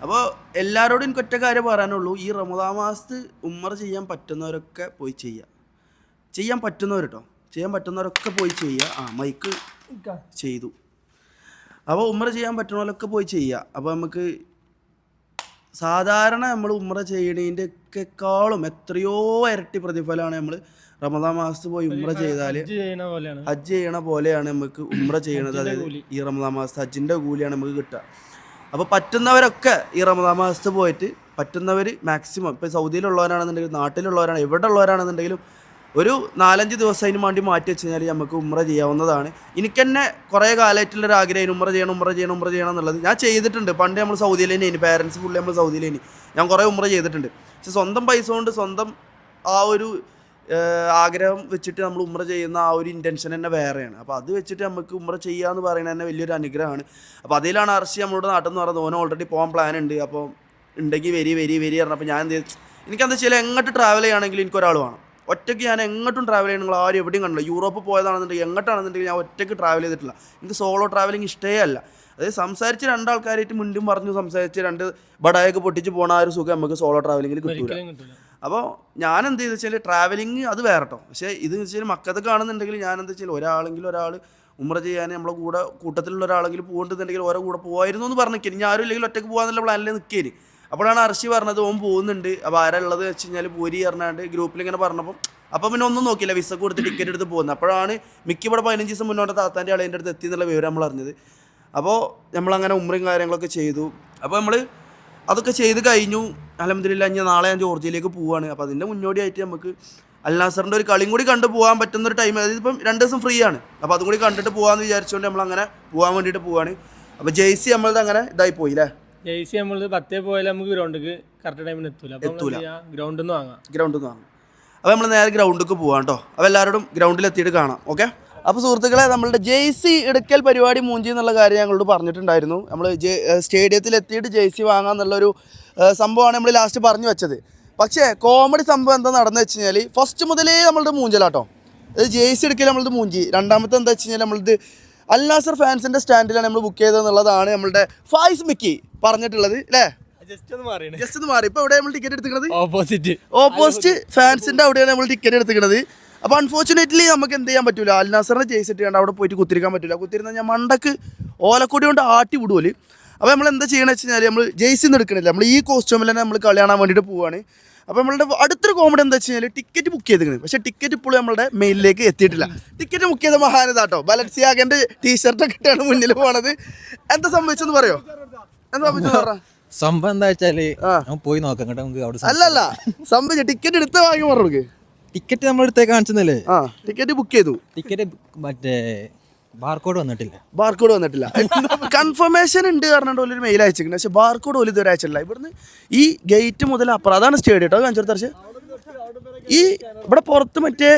അപ്പോൾ എല്ലാവരോടും എനിക്ക് ഒറ്റ കാര്യം പറയാനുള്ളൂ. ഈ റമദാ മാസത്ത് ഉമ്മറ ചെയ്യാൻ പറ്റുന്നവരൊക്കെ പോയി ചെയ്യുക ചെയ്യാൻ പറ്റുന്നവർ കേട്ടോ ചെയ്യാൻ പറ്റുന്നവരൊക്കെ പോയി ചെയ്യുക ആ മൈക്ക് ചെയ്തു. അപ്പോൾ ഉമ്മറ ചെയ്യാൻ പറ്റുന്നവരൊക്കെ പോയി ചെയ്യുക അപ്പോൾ നമുക്ക് സാധാരണ നമ്മൾ ഉമ്ര ചെയ്യണതിന്റെ ഒക്കെക്കാളും എത്രയോ ഇരട്ടി പ്രതിഫലമാണ് നമ്മൾ റമദാൻ മാസത്ത് പോയി ഉമ്ര ചെയ്താൽ ഹജ്ജ് ചെയ്യണ പോലെയാണ്. ഹജ്ജ് ചെയ്യണ പോലെയാണ് നമുക്ക് ഉമ്ര ചെയ്യണത്. അതായത് ഈ റമദാൻ മാസത്തെ ഹജ്ജിന്റെ കൂലിയാണ് നമുക്ക് കിട്ടുക. അപ്പോൾ പറ്റുന്നവരൊക്കെ ഈ റമദാൻ മാസത്ത് പോയിട്ട് പറ്റുന്നവർ മാക്സിമം ഇപ്പോൾ സൗദിയിലുള്ളവരാണെന്നുണ്ടെങ്കിലും നാട്ടിലുള്ളവരാണ് എവിടെ ഉള്ളവരാണെന്നുണ്ടെങ്കിലും ഒരു നാലഞ്ച് ദിവസം അതിന് വേണ്ടി മാറ്റി വെച്ച് കഴിഞ്ഞാൽ നമുക്ക് ഉമ്ര ചെയ്യാവുന്നതാണ്. എനിക്ക് തന്നെ കുറേ കാലമായിട്ടുള്ളൊരു ആഗ്രഹം ഉമ്ര ചെയ്യണം ഉമ്ര ചെയ്യണം ഉമ്ര ചെയ്യണം എന്നുള്ളത്. ഞാൻ ചെയ്തിട്ടുണ്ട്. പണ്ട് നമ്മൾ സൗദിയിൽ ഇനി പാരൻസ് ഫുള്ളി നമ്മൾ സൗദിയിൽ തന്നെ ഞാൻ കുറേ ഉമ്ര ചെയ്തിട്ടുണ്ട്. പക്ഷെ സ്വന്തം പൈസ കൊണ്ട് സ്വന്തം ആ ഒരു ആഗ്രഹം വെച്ചിട്ട് നമ്മൾ ഉമ്ര ചെയ്യുന്ന ആ ഒരു ഇന്റൻഷൻ തന്നെ വേറെയാണ്. അപ്പോൾ അത് വെച്ചിട്ട് നമുക്ക് ഉമ്ര ചെയ്യുക എന്ന് പറയുന്നത് തന്നെ വലിയൊരു അനുഗ്രഹമാണ്. അപ്പോൾ അതിലാണ് അർഷി നമ്മുടെ നാട്ടിൽ നിന്ന് പറയുന്നത് ഓന് ഓൾറെഡി പോകാൻ പ്ലാൻ ഉണ്ട്. അപ്പോൾ ഉണ്ടെങ്കിൽ വരി വരി വരി പറഞ്ഞപ്പോൾ ഞാൻ എന്ത് എനിക്കെന്താ വെച്ചാൽ എങ്ങോട്ട് ട്രാവൽ ചെയ്യുകയാണെങ്കിൽ എനിക്കൊരാൾ വേണം. ഒറ്റയ്ക്ക് ഞാൻ എങ്ങോട്ടും ട്രാവൽ ചെയ്യണം നിങ്ങൾ ആരും എവിടെയും കണ്ടില്ല യൂറോപ്പ് പോയതാണെന്നുണ്ടെങ്കിൽ എങ്ങോട്ടാണെന്നുണ്ടെങ്കിൽ ഞാൻ ഒറ്റയ്ക്ക് ട്രാവൽ ചെയ്തിട്ടില്ല. എനിക്ക് സോളോ ട്രാവലിംഗ് ഇഷ്ടേ അല്ല. അതായത് സംസാരിച്ച് രണ്ടാൾക്കാരായിട്ട് മുണ്ടും പറഞ്ഞു സംസാരിച്ച് രണ്ട് ബടായൊക്കെ പൊട്ടിച്ച് പോണ ആ ഒരു സുഖം നമുക്ക് സോളോ ട്രാവലിങ്ങിൽ കിട്ടൂല. ഒരിക്കലും കിട്ടില്ല അപ്പോൾ ഞാൻ എന്ത് ചെയ്തെന്ന് വെച്ചാൽ ട്രാവലിംഗ് അത് വേറെ കേട്ടോ പക്ഷേ ഇത് വെച്ചാൽ മക്കത്തൊക്കെ ആണെന്നുണ്ടെങ്കിൽ ഞാൻ എന്താ വെച്ചാൽ ഒരാളെങ്കിലും ഒരാൾ ഉമ്ര ചെയ്യാൻ നമ്മളെ കൂടെ കൂട്ടത്തിലുള്ള ഒരാളെങ്കിലും പോകേണ്ടതുണ്ടെങ്കിൽ ഓരോ കൂടെ പോകായിരുന്നു എന്ന് പറഞ്ഞു ഞാൻ ആരും ഇല്ലെങ്കിൽ ഒറ്റയ്ക്ക് പോകാന്നുള്ള പ്ലാനിൽ നിൽക്കേന് അപ്പോഴാണ് അർഷി പറഞ്ഞത് ഓൻ പോകുന്നുണ്ട്. അപ്പോൾ ആരുള്ളത് വെച്ച് കഴിഞ്ഞാൽ പൂരി പറഞ്ഞാണ്ട് ഗ്രൂപ്പിൽ ഇങ്ങനെ പറഞ്ഞപ്പോൾ അപ്പം പിന്നെ ഒന്നും നോക്കിയില്ല. വിസ കൊടുത്ത് ടിക്കറ്റ് എടുത്ത് പോകുന്നത്. അപ്പോഴാണ് മിക്ക ഇവിടെ പതിനഞ്ച് ദിവസം മുന്നോട്ട് താത്താന്റെ അളേന്റെ അടുത്ത് എത്തി എന്നുള്ള വിവരം നമ്മൾ അറിഞ്ഞത്. അപ്പോൾ നമ്മളങ്ങനെ ഉമ്രയും കാര്യങ്ങളൊക്കെ ചെയ്തു. അപ്പോൾ നമ്മൾ അതൊക്കെ ചെയ്ത് കഴിഞ്ഞു. അലഹമില്ല ഞാൻ നാളെ ഞാൻ ജോർജിയയിലേക്ക് പോവാണ്. അപ്പോൾ അതിന്റെ മുന്നോടിയായിട്ട് നമുക്ക് അൽനാസറിന്റെ ഒരു കളിയും കൂടി കണ്ടു പോകാൻ പറ്റുന്ന ഒരു ടൈം അതായത് ഇപ്പം രണ്ട് ദിവസം ഫ്രീ ആണ്. അപ്പോൾ അതും കൂടി കണ്ടിട്ട് പോകാമെന്ന് വിചാരിച്ചുകൊണ്ട് നമ്മൾ അങ്ങനെ പോകാൻ വേണ്ടിയിട്ട് പോവാണ്. അപ്പോൾ ജെയ്സി നമ്മളത് അങ്ങനെ ഇതായി പോയി അല്ലേ ജേഴ്സി നമ്മൾ പത്തേ പോയാലും നമുക്ക് ഗ്രൗണ്ടിക്ക് കറക്റ്റ് ടൈമിന് എത്തൂല. എത്തൂല. ഗ്രൗണ്ടിൽ നിന്ന് വാങ്ങാം. ഗ്രൗണ്ടിൽ നിന്ന് വാങ്ങാം. അപ്പോൾ നമ്മൾ നേരെ ഗ്രൗണ്ടിലേക്ക് പോവാം കേട്ടോ അപ്പോൾ എല്ലാവരോടും ഗ്രൗണ്ടിൽ എത്തിയിട്ട് കാണാം ഓക്കെ അപ്പോൾ സുഹൃത്തുക്കളെ നമ്മളുടെ ജേഴ്സി എടുക്കൽ പരിപാടി മൂഞ്ചി എന്നുള്ള കാര്യം ഞങ്ങളോട് പറഞ്ഞിട്ടുണ്ടായിരുന്നു. നമ്മൾ സ്റ്റേഡിയത്തിൽ എത്തിയിട്ട് ജെയ്സി വാങ്ങാം എന്നുള്ളൊരു സംഭവമാണ് നമ്മൾ ലാസ്റ്റ് പറഞ്ഞു വെച്ചത്. പക്ഷേ കോമഡി സംഭവം എന്താ നടന്നു വെച്ച് കഴിഞ്ഞാൽ ഫസ്റ്റ് മുതലേ നമ്മളുടെ മൂഞ്ചലാട്ടോ അത് ജേഴ്സി എടുക്കൽ നമ്മളത് മൂഞ്ചി. രണ്ടാമത്തെ എന്താ വെച്ച് കഴിഞ്ഞാൽ നമ്മളിത് അൽനാസർ ഫാൻസിന്റെ സ്റ്റാൻഡിലാണ് നമ്മൾ ബുക്ക് ചെയ്തതെന്നുള്ളതാണ് നമ്മളുടെ ഫായിസ് മിക്കി പറഞ്ഞിട്ടുള്ളത് അല്ലേ ജസ്റ്റ് ഒന്ന് മാറി. ഇപ്പൊ എവിടെ നമ്മൾ ടിക്കറ്റ് എടുത്തിരിക്കുന്നത് ഓപ്പോസിറ്റ് ഓപ്പോസിറ്റ് ഫാൻസിന്റെ അവിടെയാണ് നമ്മൾ ടിക്കറ്റ് എടുത്തിരിക്കുന്നത് അപ്പോൾ അൺഫോർച്ചുനേറ്റ്ലി നമുക്ക് എന്ത് ചെയ്യാൻ പറ്റൂല? അൽ നാസറിനെ ജയിച്ചിട്ട് കണ്ട് അവിടെ പോയിട്ട് കുത്തിരിക്കാൻ പറ്റൂല. കുത്തിരുന്ന ഞാൻ മണ്ടക്ക് ഓലക്കൊടി കൊണ്ട് ആട്ടി വിടുവൽ. അപ്പോൾ നമ്മൾ എന്താ ചെയ്യണമെന്ന് വെച്ച് കഴിഞ്ഞാൽ നമ്മൾ ജെയ്സിന്ന് എടുക്കണില്ല. നമ്മൾ ഈ കോസ്റ്റ്യൂമിൽ തന്നെ നമ്മൾ കളി കാണാൻ വേണ്ടിയിട്ട് പോവാണ്. അപ്പോൾ നമ്മളുടെ അടുത്തൊരു കോമഡി എന്താ വെച്ച് കഴിഞ്ഞാൽ ടിക്കറ്റ് ബുക്ക് ചെയ്തിരിക്കുന്നത്. പക്ഷേ ടിക്കറ്റ് ഇപ്പോഴും നമ്മളുടെ മെയിലിലേക്ക് എത്തിയിട്ടില്ല. ടിക്കറ്റ് ബുക്ക് ചെയ്ത മഹാനതാട്ടോ ബലൻസിയാകന്റെ ടീഷർട്ടൊക്കെ ഇട്ടാണ് മുന്നിൽ പോണത്. എന്താ സംഭവിച്ചെന്ന് പറയോ? എന്താ സംഭവിച്ചെന്ന് സംഭവം എന്താ വെച്ചാൽ പോയി നോക്കാം കേട്ടോ നമുക്ക് അവിടെ അല്ലല്ല സംഭവിച്ച ടിക്കറ്റ് എടുത്ത് വാങ്ങി പറഞ്ഞു ടിക്കറ്റ് നമ്മൾ അടുത്തേക്ക് കാണിച്ചെന്നല്ലേ ടിക്കറ്റ് ബുക്ക് ചെയ്തു. ടിക്കറ്റ് മറ്റേ ബാർകോഡ് വന്നിട്ടില്ല. ബാർകോഡ് വന്നിട്ടില്ല. കൺഫർമേഷൻ ഉണ്ട് പറഞ്ഞിട്ട് ഒരു മെയിൽ അയച്ചിട്ടുണ്ട് പക്ഷെ ബാർകോഡ് പോലും ഇതുവരെ അയച്ചിട്ടില്ല. ഇവിടുന്ന് ഈ ഗേറ്റ് മുതൽ അപ്പുറം അതാണ് സ്റ്റേഡിയം കേട്ടോ കാണിച്ചു പക്ഷേ ഈ ഇവിടെ പുറത്ത് മറ്റേ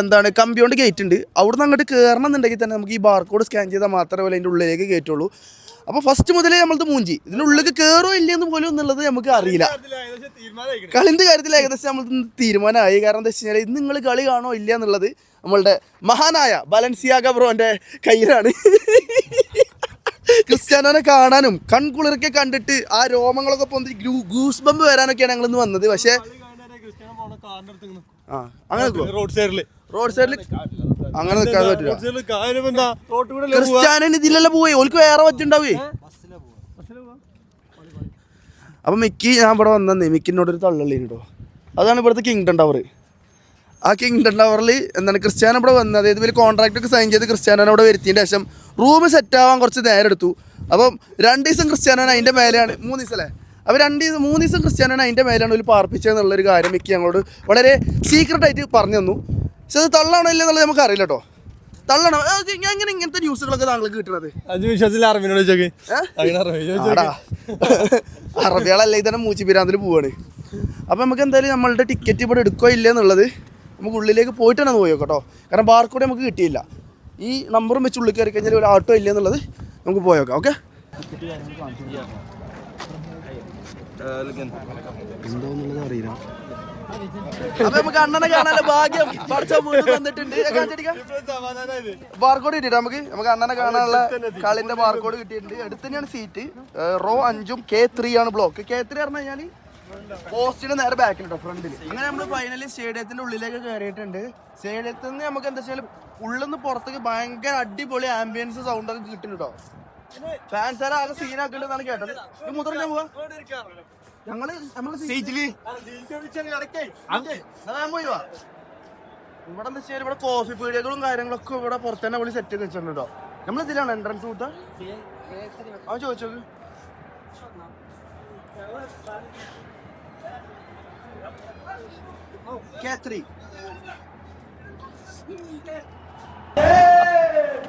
എന്താണ് കമ്പിയോണ്ട് ഗേറ്റ് ഉണ്ട്. അവിടെ നിന്ന് അങ്ങോട്ട് കയറണം എന്നുണ്ടെങ്കിൽ തന്നെ നമുക്ക് ഈ ബാർകോഡ് സ്കാൻ ചെയ്താൽ മാത്രമേ അതിന്റെ ഉള്ളിലേക്ക് കയറ്റുള്ളൂ. അപ്പോൾ ഫസ്റ്റ് മുതലേ നമ്മളത് മൂഞ്ചി. ഇതിന്റെ ഉള്ളിലേക്ക് കയറോ ഇല്ലയെന്ന് പോലും എന്നുള്ളത് നമുക്ക് അറിയില്ല. കളിന്റെ കാര്യത്തിൽ ഏകദേശം നമ്മൾ തീരുമാനമായി. കാരണം എന്താ വെച്ച് കഴിഞ്ഞാൽ ഇന്ന് നിങ്ങൾ കളി കാണോ ഇല്ല എന്നുള്ളത് നമ്മളുടെ മഹാനായ ബലൻസിയാക ഗബ്രോന്റെ കയ്യിലാണ്. ക്രിസ്ത്യാനോനെ കാണാനും കൺകുളിറൊക്കെ കണ്ടിട്ട് ആ രോമങ്ങളൊക്കെ പൊന്തി ഗൂസ് ബമ്പ് വരാനൊക്കെയാണ് ഞങ്ങൾ ഇന്ന് വന്നത്. പക്ഷേ ആ അങ്ങനെ റോഡ് സൈഡിൽ റോഡ് സൈഡിൽ അങ്ങനെ നിൽക്കാൻ പറ്റില്ല ക്രിസ്ത്യാനോന് ഇതിലല്ല പോയി ഓൾക്ക് വേറെ പറ്റുണ്ടാവേ? അപ്പൊ മിക്കി ഞാൻ ഇവിടെ വന്നേ മിക്കിനോട് ഒരു തള്ളല്ലേ കേട്ടോ അതാണ് ഇവിടുത്തെ കിങ്ഡം ടവർ ആ കിങ്ഡം ടവറിൽ എന്താണ് ക്രിസ്ത്യാനോ ഇവിടെ വന്നത് അതായത് വലിയ കോൺട്രാക്ട് ഒക്കെ സൈൻ ചെയ്ത് ക്രിസ്ത്യാനോനെ അവിടെ വരുത്തിയതിന്റെ ശേഷം റൂം സെറ്റ് ആവാൻ കുറച്ച് നേരം എടുത്തു. അപ്പം രണ്ട് ദിവസം ക്രിസ്ത്യാനോ അതിന്റെ മേലെയാണ് മൂന്ന് ദിവസം അല്ലേ? അപ്പോൾ രണ്ട് ദിവസം മൂന്ന് ദിവസം ക്രിസ്ത്യാനോ അതിന്റെ മേലെയാണ് ഒരു പാർപ്പിച്ചതെന്നുള്ളൊരു കാര്യം മിക്ക ഞങ്ങളോട് വളരെ സീക്രട്ട് ആയിട്ട് പറഞ്ഞു തന്നു. പക്ഷെ അത് തള്ളാണോ ഇല്ല എന്നുള്ളത് നമുക്ക് അറിയില്ല കേട്ടോ. തള്ളണോ? എങ്ങനെ ഇങ്ങനത്തെ ന്യൂസുകളൊക്കെ താങ്കൾക്ക് കിട്ടണത്? അഞ്ച് വിശ്വാസത്തിൽ അറബിനോട് അറബികളല്ലേ തന്നെ മൂച്ചിപ്പിരാന്തിൽ പോവാണ്. അപ്പം നമുക്ക് എന്തായാലും നമ്മളുടെ ടിക്കറ്റ് ഇവിടെ എടുക്കോ ഇല്ല എന്നുള്ളത് നമുക്ക് ഉള്ളിലേക്ക് പോയിട്ട് തന്നെ പോയോ കേട്ടോ. കാരണം ബാർക്കോഡ് നമുക്ക് കിട്ടിയില്ല. ഈ നമ്പറും വെച്ച് ഉള്ളിൽ കയറി കഴിഞ്ഞാൽ ഒരു ആട്ടോ ഇല്ല എന്നുള്ളത് നമുക്ക് പോയോക്കാം ഓക്കെ എന്തോന്നുള്ളത് അറിയില്ല അപ്പൊ നമുക്ക് അണ്ണനെ കാണാനുള്ള ഭാഗ്യം. പഠിച്ച കാണിച്ചടിക്കാം. ബാർകോഡ് കിട്ടിയിട്ട് നമുക്ക്? നമുക്ക് അണ്ണനെ കാണാനുള്ള കളിന്റെ ബാർകോഡ് കിട്ടിയിട്ടുണ്ട്. അടുത്ത് തന്നെയാണ് സീറ്റ് റോ അഞ്ചും കെ ത്രീ ആണ് ബ്ലോക്ക് കെ ത്രീ പറഞ്ഞു കഴിഞ്ഞാൽ പോസ്റ്റിന് നേരെ ബാക്കിലുണ്ടോ ഫ്രണ്ടിൽ അങ്ങനെ നമ്മൾ ഫൈനലി സ്റ്റേഡിയത്തിന്റെ ഉള്ളിലേക്ക് കയറിയിട്ടുണ്ട് സ്റ്റേഡിയത്തിൽ നിന്ന് നമുക്ക് എന്താ വെച്ചാൽ ഉള്ളിൽ നിന്ന് പുറത്തേക്ക് ഭയങ്കര അടിപൊളി ആംബിയൻസ് സൗണ്ട് ഒക്കെ കിട്ടും കേട്ടോ ഫാൻസ് ആകെ സീനാക്കുന്നുണ്ടെന്നാണ് കേട്ടത് ഇത് മുതിർന്ന പോവാ ഞങ്ങൾ നമ്മൾ സീറ്റിൽ ഞാൻ പോയി വാ ഇവിടെ എന്താ വെച്ചാൽ ഇവിടെ കോഫി പീടികകളും കാര്യങ്ങളൊക്കെ ഇവിടെ പുറത്ത് തന്നെ വിളി സെറ്റ് വെച്ചിട്ടുണ്ട് കേട്ടോ നമ്മൾ ഇതിലാണ് എൻട്രൻസ് കൂട്ട അവൻ ചോദിച്ചോക്ക് കാത്രി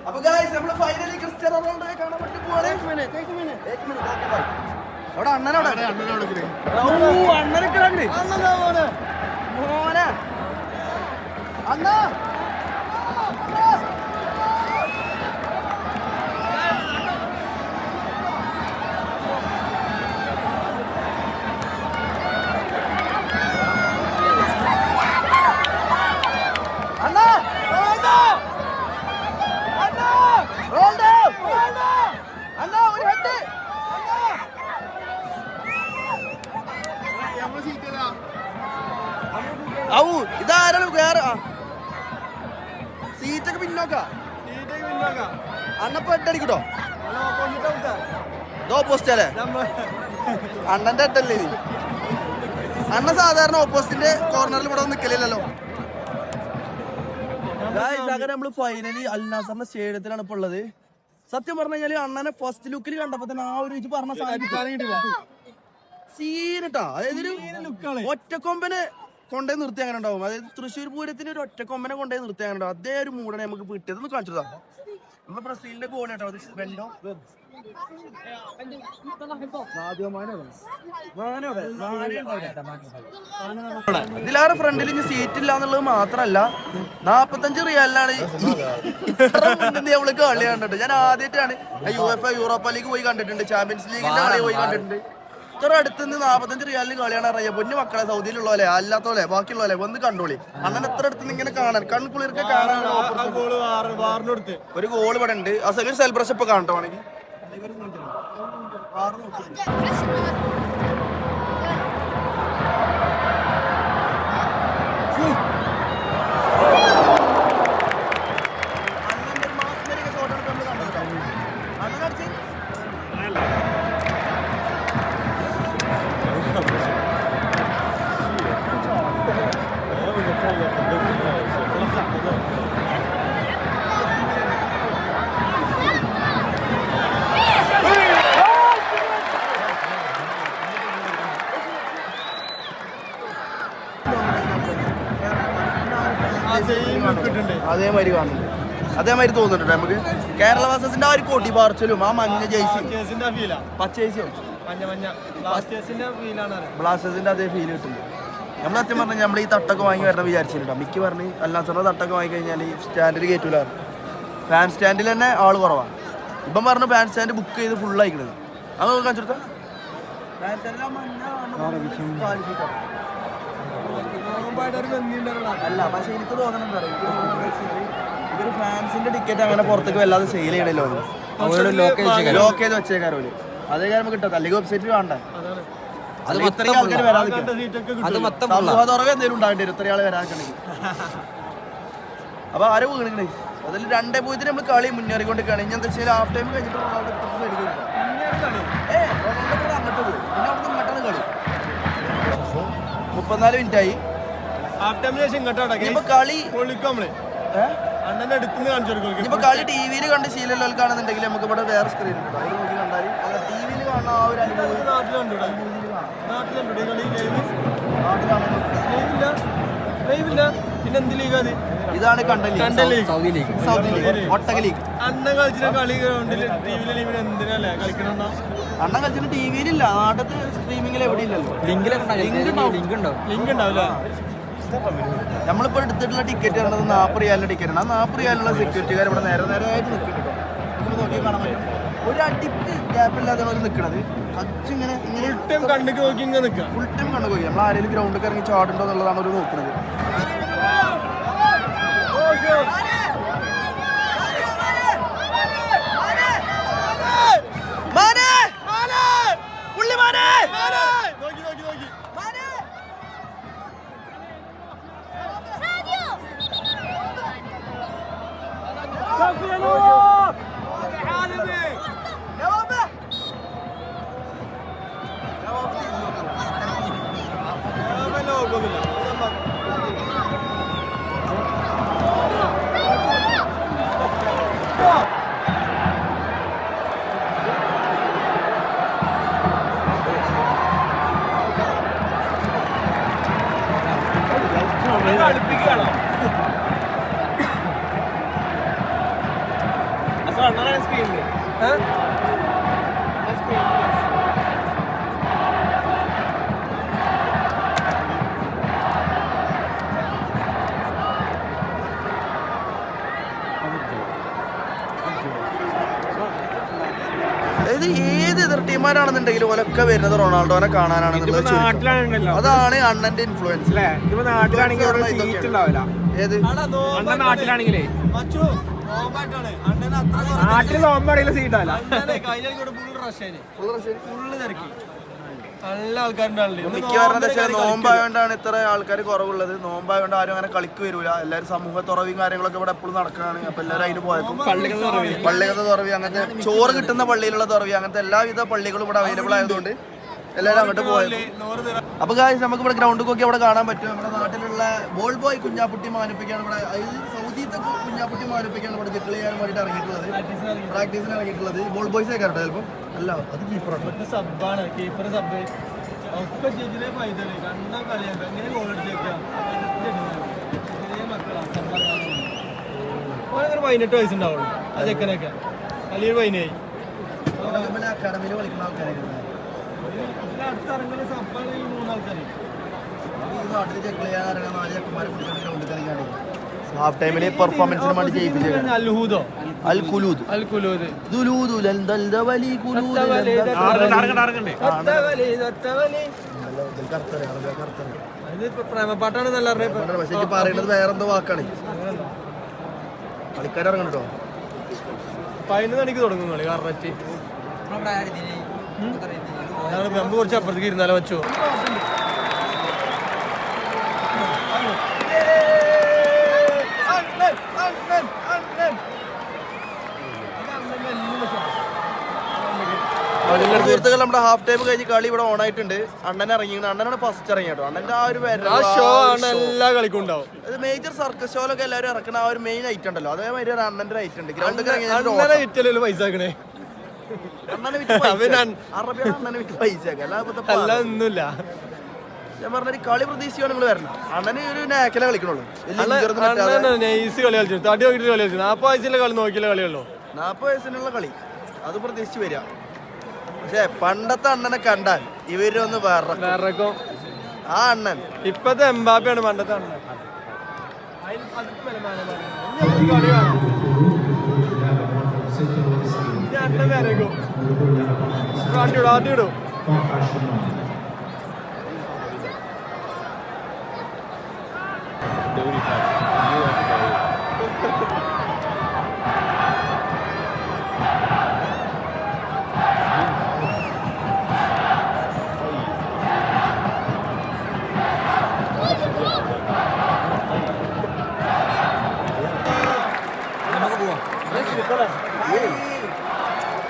അപ്പൊ ഗായ്സ് നമ്മൾ ഫൈനലി ക്രിസ്ത്യാനോ റൊണാൾഡോയെ കാണാൻ പറ്റി പോരെ ഏക് മിനിറ്റ് ഏക് മിനിറ്റ് ഏക് മിനിറ്റ് ഓക്കേ ബൈ അവിടെ അണ്ണനോട് അണ്ണനോട് ഓ അണ്ണനൊക്കെ അണ്ണനാ മോനെ. മോനെ. അണ്ണാ. സാധാരണ ഓപ്പോസിറ്റിന്റെ കോർണറിൽ ഇവിടെ നിൽക്കലില്ലല്ലോ അങ്ങനെ നമ്മൾ ഫൈനലി അൽനാസറിന്റെ സ്റ്റേഡിയത്തിലാണ് ഇപ്പൊ ഉള്ളത്. സത്യം പറഞ്ഞു കഴിഞ്ഞാൽ അണ്ണനെ ഫസ്റ്റ് ലുക്കിൽ കണ്ടപ്പോ തന്നെ ആ ഒരു പറഞ്ഞ സാധനം സീനട്ടാ അതായത് ഒരു ഒറ്റക്കൊമ്പനെ കൊണ്ടേ നിർത്തി അങ്ങനെ ഉണ്ടാവും. അതായത് തൃശ്ശൂർ പൂരത്തിന് ഒരു ഒറ്റക്കൊമ്പനെ കൊണ്ടേ നിർത്തി അങ്ങനെ ഉണ്ടാവും. അതേ ഒരു മൂടനെ നമുക്ക് കിട്ടിയത്. ഒന്ന് കാണിച്ചതാ നമ്മുടെ ബ്രസീലിന്റെ ഗോൾ കേട്ടോ. അത് വെല്ലോ ഇതിലേറെ ഫ്രണ്ടിൽ ഇനി സീറ്റ് ഇല്ല എന്നുള്ളത് മാത്രല്ല നാപ്പത്തഞ്ച് റിയാലിലാണ് നമ്മൾ കളി കണ്ടിട്ട്. ഞാൻ ആദ്യമായിട്ടാണ് യു എഫ് യൂറോപ്പ ലീഗ് പോയി കണ്ടിട്ടുണ്ട്. ചാമ്പ്യൻസ് ലീഗിന്റെ കളി പോയി കണ്ടിട്ടുണ്ട്. ഇത്ര അടുത്തുനിന്ന് നാപ്പത്തഞ്ച് റിയാലിന് കളിയാണ് അറിയാം. പൊന്നു മക്കളെ സൗദിയിലുള്ളവരെ അല്ലാത്തോലെ ബാക്കിയുള്ളവരെ വന്ന് കണ്ടോളി. അണ്ണൻ എത്ര അടുത്തുനിന്ന് ഇങ്ങനെ കാണാൻ കൺകുളിർക്കെ കാണാൻ ഒരു ഗോൾ ഇവിടെ ഉണ്ട്. ആ സെമി സെലിബ്രേഷൻ ഇപ്പൊ കാണട്ടോ വേണമെങ്കിൽ അതേമാതിരി കാണുന്നുണ്ട് അതേമാതിരി തോന്നുന്നുണ്ട് നമുക്ക് കേരള വാസസിന്റെ ആ ഒരു കൊടി പാർച്ചലും ആ മഞ്ഞ ജേഴ്സി ബ്ലാസ്റ്റേഴ്സിന്റെ ഫീലാ പച്ച ജേഴ്സിയോ മഞ്ഞ മഞ്ഞ. ബ്ലാസ്റ്റേഴ്സിന്റെ ഫീലാണ് ബ്ലാസ്റ്റേഴ്സിന്റെ അതേ. ഫീൽ കിട്ടുന്നു. നമ്മൾ സത്യം പറഞ്ഞാൽ നമ്മൾ ഈ തട്ടൊക്കെ വാങ്ങി വരണം വിചാരിച്ചിട്ടുണ്ടോ. മിക്ക പറഞ്ഞ് അല്ലാത്തവരുടെ തട്ടൊക്കെ വാങ്ങി കഴിഞ്ഞാൽ ഈ സ്റ്റാൻഡിൽ കയറ്റൂല ഫാൻ സ്റ്റാൻഡിൽ തന്നെ ആൾ കുറവാണ് ഇപ്പം പറഞ്ഞു ഫാൻ സ്റ്റാൻഡ് ബുക്ക് ചെയ്ത് ഫുൾ ആയിക്കണത് അത് കാണിച്ചു കൊടുത്താ ഫാൻ സ്റ്റാൻഡിൽ മഞ്ഞ കാണുന്ന qualified ആണ്. അല്ല പക്ഷെ എനിക്ക് തോന്നുന്നുണ്ട് ഇവർ ഫ്രാൻസിന്റെ ടിക്കറ്റ് അങ്ങനെ പുറത്തേക്ക് വല്ലാതെ സെയിൽ ചെയ്യണല്ലോ ലോക്ക് ചെയ്ത് വെച്ചേക്കാരോ അതേ കാര്യം നമുക്ക് കിട്ടാത്ത അല്ലെങ്കിൽ വെബ്സൈറ്റിൽ വേണ്ട അത് ഇത്രയും ആൾക്കാർ വരാതിരിക്കും അത് മൊത്തം സമൂഹ തുറവ് എന്തെങ്കിലും ഉണ്ടാകേണ്ടി വരും. ഇത്രയും ആൾ വരാക്കണെങ്കിൽ അപ്പൊ ആരും വീണിക്കണേ? അതിൽ രണ്ടേ പൂജ്യത്തിന് നമ്മൾ കളി മുന്നേറിക്കൊണ്ടിരിക്കുകയാണ്. ഇനി എന്താ വെച്ചാൽ ഹാഫ് ടൈം കഴിഞ്ഞിട്ട് അങ്ങോട്ട് പോകും പിന്നെ അവിടെ ഇങ്ങോട്ടാണ് കളി. മുപ്പത്തിനാല് മിനിറ്റ് ആയി. ഹാഫ് ടൈമിന് ശേഷം കളി പൊളിക്കും നമ്മൾ. ഏ? ഇനിയിപ്പോ കളി ടി വിയിൽ കണ്ട് ശീലമുള്ളവർക്കാണെന്നുണ്ടെങ്കിൽ നമുക്ക് ഇവിടെ വേറെ സ്ക്രീൻ ഉണ്ട് അവിടെ നോക്കി കണ്ടാൽ ടി വിയിൽ കാണുന്ന ആ ഒരു അനുഭവം അത്? ഇതാണ് കണ്ട കണ്ട league Saudi league Saudi league ഒട്ടക ലീഗ് അണ്ണൻ കളിച്ചിട്ട് കളി ഗ്രൗണ്ടിൽ ടി വിയിലെ ലീവിന് എന്തിനല്ലേ കളിക്കണം അണ്ണൻ കളിച്ചിട്ട് ടി വിയിലില്ല നാട്ടത്ത് സ്ട്രീമിംഗിൽ എവിടെ ഇല്ലല്ലോ. ലിങ്കിലൊക്കെ ലിങ്ക് ഉണ്ടാവും. ലിങ്ക് ഉണ്ടാവില്ല. നമ്മളിപ്പോൾ എടുത്തിട്ടുള്ള ടിക്കറ്റ് പറഞ്ഞത് നാൽപ്പത് റിയാലിന്റെ ടിക്കറ്റ് ആണ്. ആ നാൽപ്പത് റിയാലുള്ള സെക്യൂരിറ്റിക്കാർ ഇവിടെ നേരെ നേരെ ആയിട്ട് നിൽക്കുന്നുണ്ട് നമ്മൾ നോക്കി കാണാൻ പറ്റും. ഒരു അടിക്ക് ഗ്യാപ്പില്ലാതെ അവർ നിൽക്കണത് അച്ചിങ്ങനെ ഇങ്ങനെ ടൈം കണ്ണിക്ക് നോക്കി ഇങ്ങനെ നിൽക്കുക. ഫുൾ ടൈം കണ്ടു നോക്കി. നമ്മൾ ആരെങ്കിലും ഗ്രൗണ്ടിൽ ഇറങ്ങി ചാടുണ്ടോ എന്നുള്ളതാണ് അവർ നോക്കുന്നത്. Safiye ടീമാരാണെന്നുണ്ടെങ്കിലും ഓലൊക്കെ വരുന്നത് റൊണാൾഡോനെ കാണാനാണ് അതാണ് അണ്ണന്റെ ഇൻഫ്ലുവൻസ് അല്ലേ? ഇതിപ്പോ നാട്ടിലാണെങ്കിൽ അവിടെ സീറ്റ് ഉണ്ടാവില്ല. ഏത്? അണ്ണൻ നാട്ടിലാണെങ്കിലേ. മച്ചു നോമ്പായിട്ടാണ് അണ്ണൻ അത്ര നാട്ടിൽ സീറ്റ് ഫുള്ള് തിരക്കി. നല്ല ആൾക്കാരുണ്ടാവില്ലേ നോമ്പായോണ്ടാണ് ഇത്ര ആൾക്കാർ കുറവുള്ളത്. നോമ്പായോണ്ട് ആരും അങ്ങനെ കളിക്ക് വരൂല. എല്ലാവരും സമൂഹ തുറവിയും കാര്യങ്ങളൊക്കെ ഇവിടെ എപ്പോഴും നടക്കുകയാണ് അപ്പൊ എല്ലാവരും അതിന് പോയക്കും പള്ളികളുടെ തുറവി. അങ്ങനത്തെ ചോറ് കിട്ടുന്ന പള്ളിയിലുള്ള തുറവി അങ്ങനത്തെ എല്ലാവിധ പള്ളികളും ഇവിടെ അവൈലബിൾ ആയതുകൊണ്ട് എല്ലാവരും അങ്ങോട്ട് പോയത് അപ്പൊ കാര്യം നമുക്ക് ഇവിടെ ഗ്രൗണ്ട് നോക്കി അവിടെ കാണാൻ പറ്റും. നമ്മുടെ നാട്ടിലുള്ള ബോൾ ബോയ് കുഞ്ഞാപ്പുട്ടി മാനിപ്പിക്കാണ് ഇവിടെ. സൗദിയത്തെ കുഞ്ഞാപ്പുട്ടി മാനിപ്പിക്കാണ് ഇവിടെ ജിക്കിൾ ചെയ്യാൻ വേണ്ടിയിട്ട് ഇറങ്ങിയിട്ടുള്ളത്. പ്രാക്ടീസിന് ഇറങ്ങിയിട്ടുള്ളത്. ബോൾ ബോയ്സ് ആയിക്കാട്ടോ ചിലപ്പോൾ അല്ല അത് കീപ്പറാണ് സബ്ബാണ് കീപ്പർ സബ് ഒക്കെ പൈതൽ കണ്ട എങ്ങനെ ഗോൾ അടിച്ചേക്കാം? ചെറിയ പതിനെട്ട് വയസ്സുണ്ടാവുള്ളൂ. ആ ചെക്കനൊക്കെ. വലിയൊരു പതിനായി. അക്കാഡമിയിൽ കളിക്കുന്ന ആൾക്കാരായിരുന്നു. അടുത്തിറങ്ങുന്ന സബ്ബാണ് ഈ മൂന്നാൾക്കാര്. ഈ നാട്ടിൽ ചെക്കിൾ ചെയ്യാൻ ഇറങ്ങുന്ന നാല് ചെക്കന്മാരെ കുട്ടികളുടെ ഗ്രൗണ്ടിൽ ഹാഫ് ടൈമിലെ പെർഫോമൻസിന് വേണ്ടി ജയിപ്പിച്ചത് അൽഹൂദോ. അൽ കുലൂദ് അൽ കുലൂദ് ദുലൂദു ദവലി പ്രേമപ്പാട്ടാണ് നല്ല അതുകൊണ്ടാണ് പക്ഷേ എനിക്ക് പറയുന്നത് വേറെന്തോ വാക്കാണ്. കളിക്കാർ ഇറങ്ങണം കേട്ടോ പതിനൊന്ന് മണിക്ക് തുടങ്ങും കളി നമുക്ക് കുറച്ച് അപ്പുറത്തേക്ക് ഇരുന്നാലോ വെച്ചോ സുഹൃത്തുക്കൾ നമ്മുടെ ഹാഫ് ടൈം കഴിഞ്ഞ് കളി ഇവിടെ ഓൺ ആയിട്ടുണ്ട്. അണ്ണൻ ഇറങ്ങി അണ്ണനാണ് ഫസ്റ്റ് ഇറങ്ങി കേട്ടോ. അണ്ണന്റെ ആ ഒരു ഷോ ആണ് show. എല്ലാ കളിക്കും ഉണ്ടാവും. അത് മേജർ സർക്കസ് ഷോയിലൊക്കെ എല്ലാവരും ഇറക്കുന്ന ആ ഒരു മെയിൻ ഐറ്റം ഉണ്ടല്ലോ. അതേമാതിരി ഒരു അണ്ണന്റെ ഐറ്റം ഉണ്ട്. ഗ്രൗണ്ടിൽ അണ്ണനെ. വിറ്റല്ലോ പൈസ ആക്കണേ അണ്ണനെ വിറ്റ് പൈസ. അറബിയാണ് അണ്ണനെ വിറ്റ് പൈസ ആക്കുക. അല്ലാതെ ഇപ്പത്തെ ഒന്നുമില്ല. ഞാൻ പറഞ്ഞ കളി പ്രതീക്ഷിച്ചു നിങ്ങൾ വരണം. അണ്ണന് ഒരു നാക്കല കളിക്കണുള്ളൂ. നൈസ് കളി കളിച്ചു. തടി നോക്കിയിട്ട് കളി കളിച്ചു. നാപ്പത് വയസ്സിലെ കളി നോക്കിയില്ല കളിയുള്ളൂ. നാപ്പത് വയസ്സിനുള്ള കളി. അത് പ്രതീക്ഷിച്ച് വരിക. പക്ഷേ പണ്ടത്തെ അണ്ണനെ കണ്ടാൽ ഇവരൊന്ന് വേറെ വേറെ ആ അണ്ണൻ. ഇപ്പത്തെ എംബാപ്പയാണ് പണ്ടത്തെ അണ്ണൻ. അതിൽ പതുക്കെ മേലെ മാനം മാനം. ഇനി നമുക്ക് കളി കാണാം. ഇനി അണ്ണൻ വരേക്കും. ആട്ടി വിടും, ആട്ടി വിടും.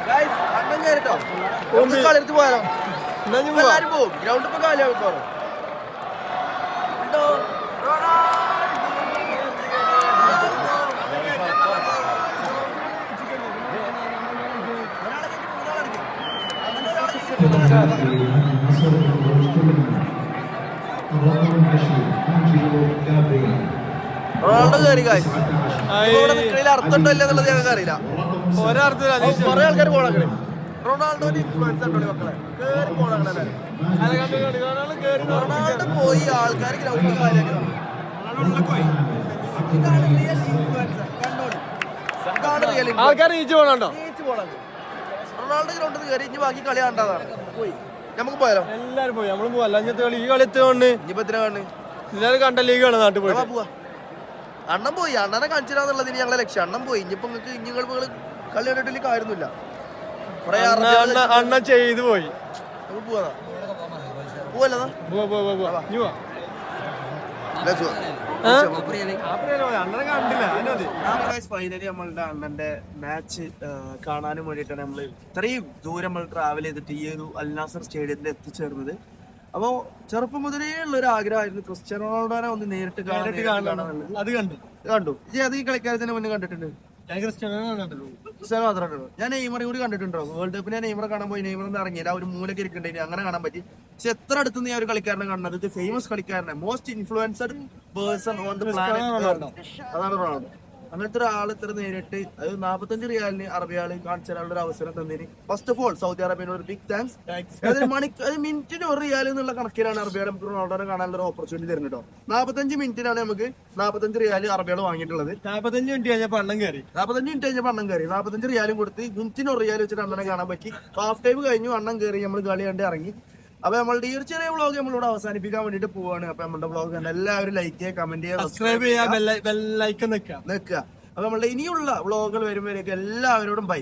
Guys, അണ്ണൻ കയറിട്ടോ നമുക്ക് കളിയെടുത്ത് പോയാലോ എന്നാ ഇനി ഇപ്പൊ പോവാം. എല്ലാരും പോവും. ഗ്രൗണ്ട് ഇപ്പൊ കാലിയാവും? റൊണാൾഡോ കയറി കാശ് ഇവിടെ നിൽക്കണതിൽ അർത്ഥമുണ്ടോ ഇല്ല എന്നുള്ളത് ഞങ്ങൾക്ക് അറിയില്ല കുറെ ആൾക്കാർ പോണേ റൊണാൾഡോന്റെ ഇൻഫ്ലുവൻസ് ഉണ്ടോ മക്കളെ? കേറി പോണേ അത് കണ്ട് കണ്ട് കാണാൻ കേറി റൊണാൾഡോ പോയി ആൾക്കാർ ഗ്രൗണ്ടിൽ കാലിയാക്കി ഇതാണ് റിയൽ ഇൻഫ്ലുവൻസർ കണ്ടോളി ഇതാണ് റിയൽ ആൾക്കാർ ഈച്ച് പോകണോ റൊണാൾഡോ ഗ്രൗണ്ടിൽ കയറി ഇനി ബാക്കി കളി കണ്ടതാണ് പോയി. നമുക്ക് പോയാലോ? എല്ലാരും പോയി. നമ്മളും പോവാ. അല്ലാഞ്ഞത്തെ കളി ഈ കളി എത്തുകയാണ് ഇനിയിപ്പോ എത്ര കാണുന്നു എല്ലാരും കണ്ട ലീഗാണ് നാട്ടിൽ പോയി പോവാ. അണ്ണൻ പോയി. അണ്ണനെ കാണിച്ചിരാന്നുള്ളതിന് ഞങ്ങളെ ലക്ഷ്യം. അണ്ണൻ പോയി. ഇനിയിപ്പോ നിങ്ങൾക്ക് ഇനി കളി കണ്ടിട്ടില്ല കാര്യമൊന്നുമില്ല. അണ്ണ ചെയ്തു പോയി. ഫൈനലി നമ്മളുടെ അണ്ണന്റെ മാച്ച് കാണാനും വേണ്ടിയിട്ടാണ് നമ്മൾ ഇത്രയും ദൂരം നമ്മൾ ട്രാവൽ ചെയ്തിട്ട് ഈ ഒരു അൽനാസർ സ്റ്റേഡിയത്തിൽ എത്തിച്ചേർന്നത്. അപ്പോ ചെറുപ്പം മുതലേ ഉള്ള ഒരു ആഗ്രഹമായിരുന്നു ക്രിസ്ത്യാനോ റൊണാൾഡോനെ ഒന്ന് നേരിട്ട് കാണാൻ. അത് കണ്ടു. കണ്ടു. ഈ അത് ഈ കളിക്കാരത്തിന് മുന്നേ കണ്ടിട്ടുണ്ട്. ഞാൻ നെയ്മർ മാത്രമേ ഞാൻ നെയ്മറെ കൂടി കണ്ടിട്ടുണ്ടോ? വേൾഡ് കപ്പിന് ഞാൻ നെയ്മറെ കാണാൻ പോയി. നെയ്മർ ഇറങ്ങിയില്ല ഒരു മൂലക്ക് ഇരിക്കണ്ടേ അങ്ങനെ കാണാൻ പറ്റി. പക്ഷെ എത്ര അടുത്ത് നീ ഒരു കളിക്കാരനെ കാണുന്നത്? ഫേമസ് കളിക്കാരനെ. Most influenced person on the planet അതാണ് റൊണാൾഡോ. അങ്ങനത്തെ ഒരാൾ ഇത്ര നേരിട്ട് അത് നാപ്പത്തഞ്ച് റിയാലിന് അറബിയാൾ കാണിച്ചു തരാനുള്ള ഒരു അവസരം തന്നതിന് ഫസ്റ്റ് ഓഫ് ഓൾ സൗദി അറേബ്യയുടെ ഒരു ബിഗ് താങ്ക്സ് അതായത് മണി അത് മിനിറ്റിന് ഒരു റിയാൽ എന്നുള്ള കണക്കിലാണ് അറബിയാൾ നമുക്ക് റൊണാൾഡോനെ കാണാനുള്ള ഒരു ഓപ്പർച്യൂണിറ്റി തരുന്നത് കേട്ടോ നാപ്പത്തഞ്ച് മിനിറ്റിനാണ് നമുക്ക് നാപ്പത്തഞ്ച് റിയാൽ അറബിയാൾ വാങ്ങിയിട്ടുള്ളത്. നാപ്പത്തഞ്ച് മിനിറ്റ് കഴിഞ്ഞാൽ പണം കയറി നാപ്പത്തഞ്ച് മിനിറ്റ് കഴിഞ്ഞപ്പോൾ പണം കയറി നാപ്പത്തഞ്ച് റിയാലും കൊടുത്ത് മിനിറ്റിന് ഒരു റിയാൽ വെച്ചിട്ട് അണ്ണനെ കാണാൻ പറ്റി. ഹാഫ് ടൈം കഴിഞ്ഞു അണ്ണൻ കയറി നമ്മൾ കളി കണ്ട് ഇറങ്ങി. അപ്പൊ നമ്മളുടെ ഈ ഒരു ചെറിയ വ്ളോഗ് നമ്മളിവിടെ അവസാനിപ്പിക്കാൻ വേണ്ടിട്ട് പോവാണ്. അപ്പൊ നമ്മുടെ വ്ളോഗ് എല്ലാവരും ലൈക്ക് ചെയ്യുക കമന്റ് ചെയ്യുക സബ്സ്ക്രൈബ് ചെയ്യുക. നിൽക്കുക. അപ്പൊ നമ്മളുടെ ഇനിയുള്ള വ്ളോഗുകൾ വരുമ്പോഴേക്കും എല്ലാവരോടും ബൈ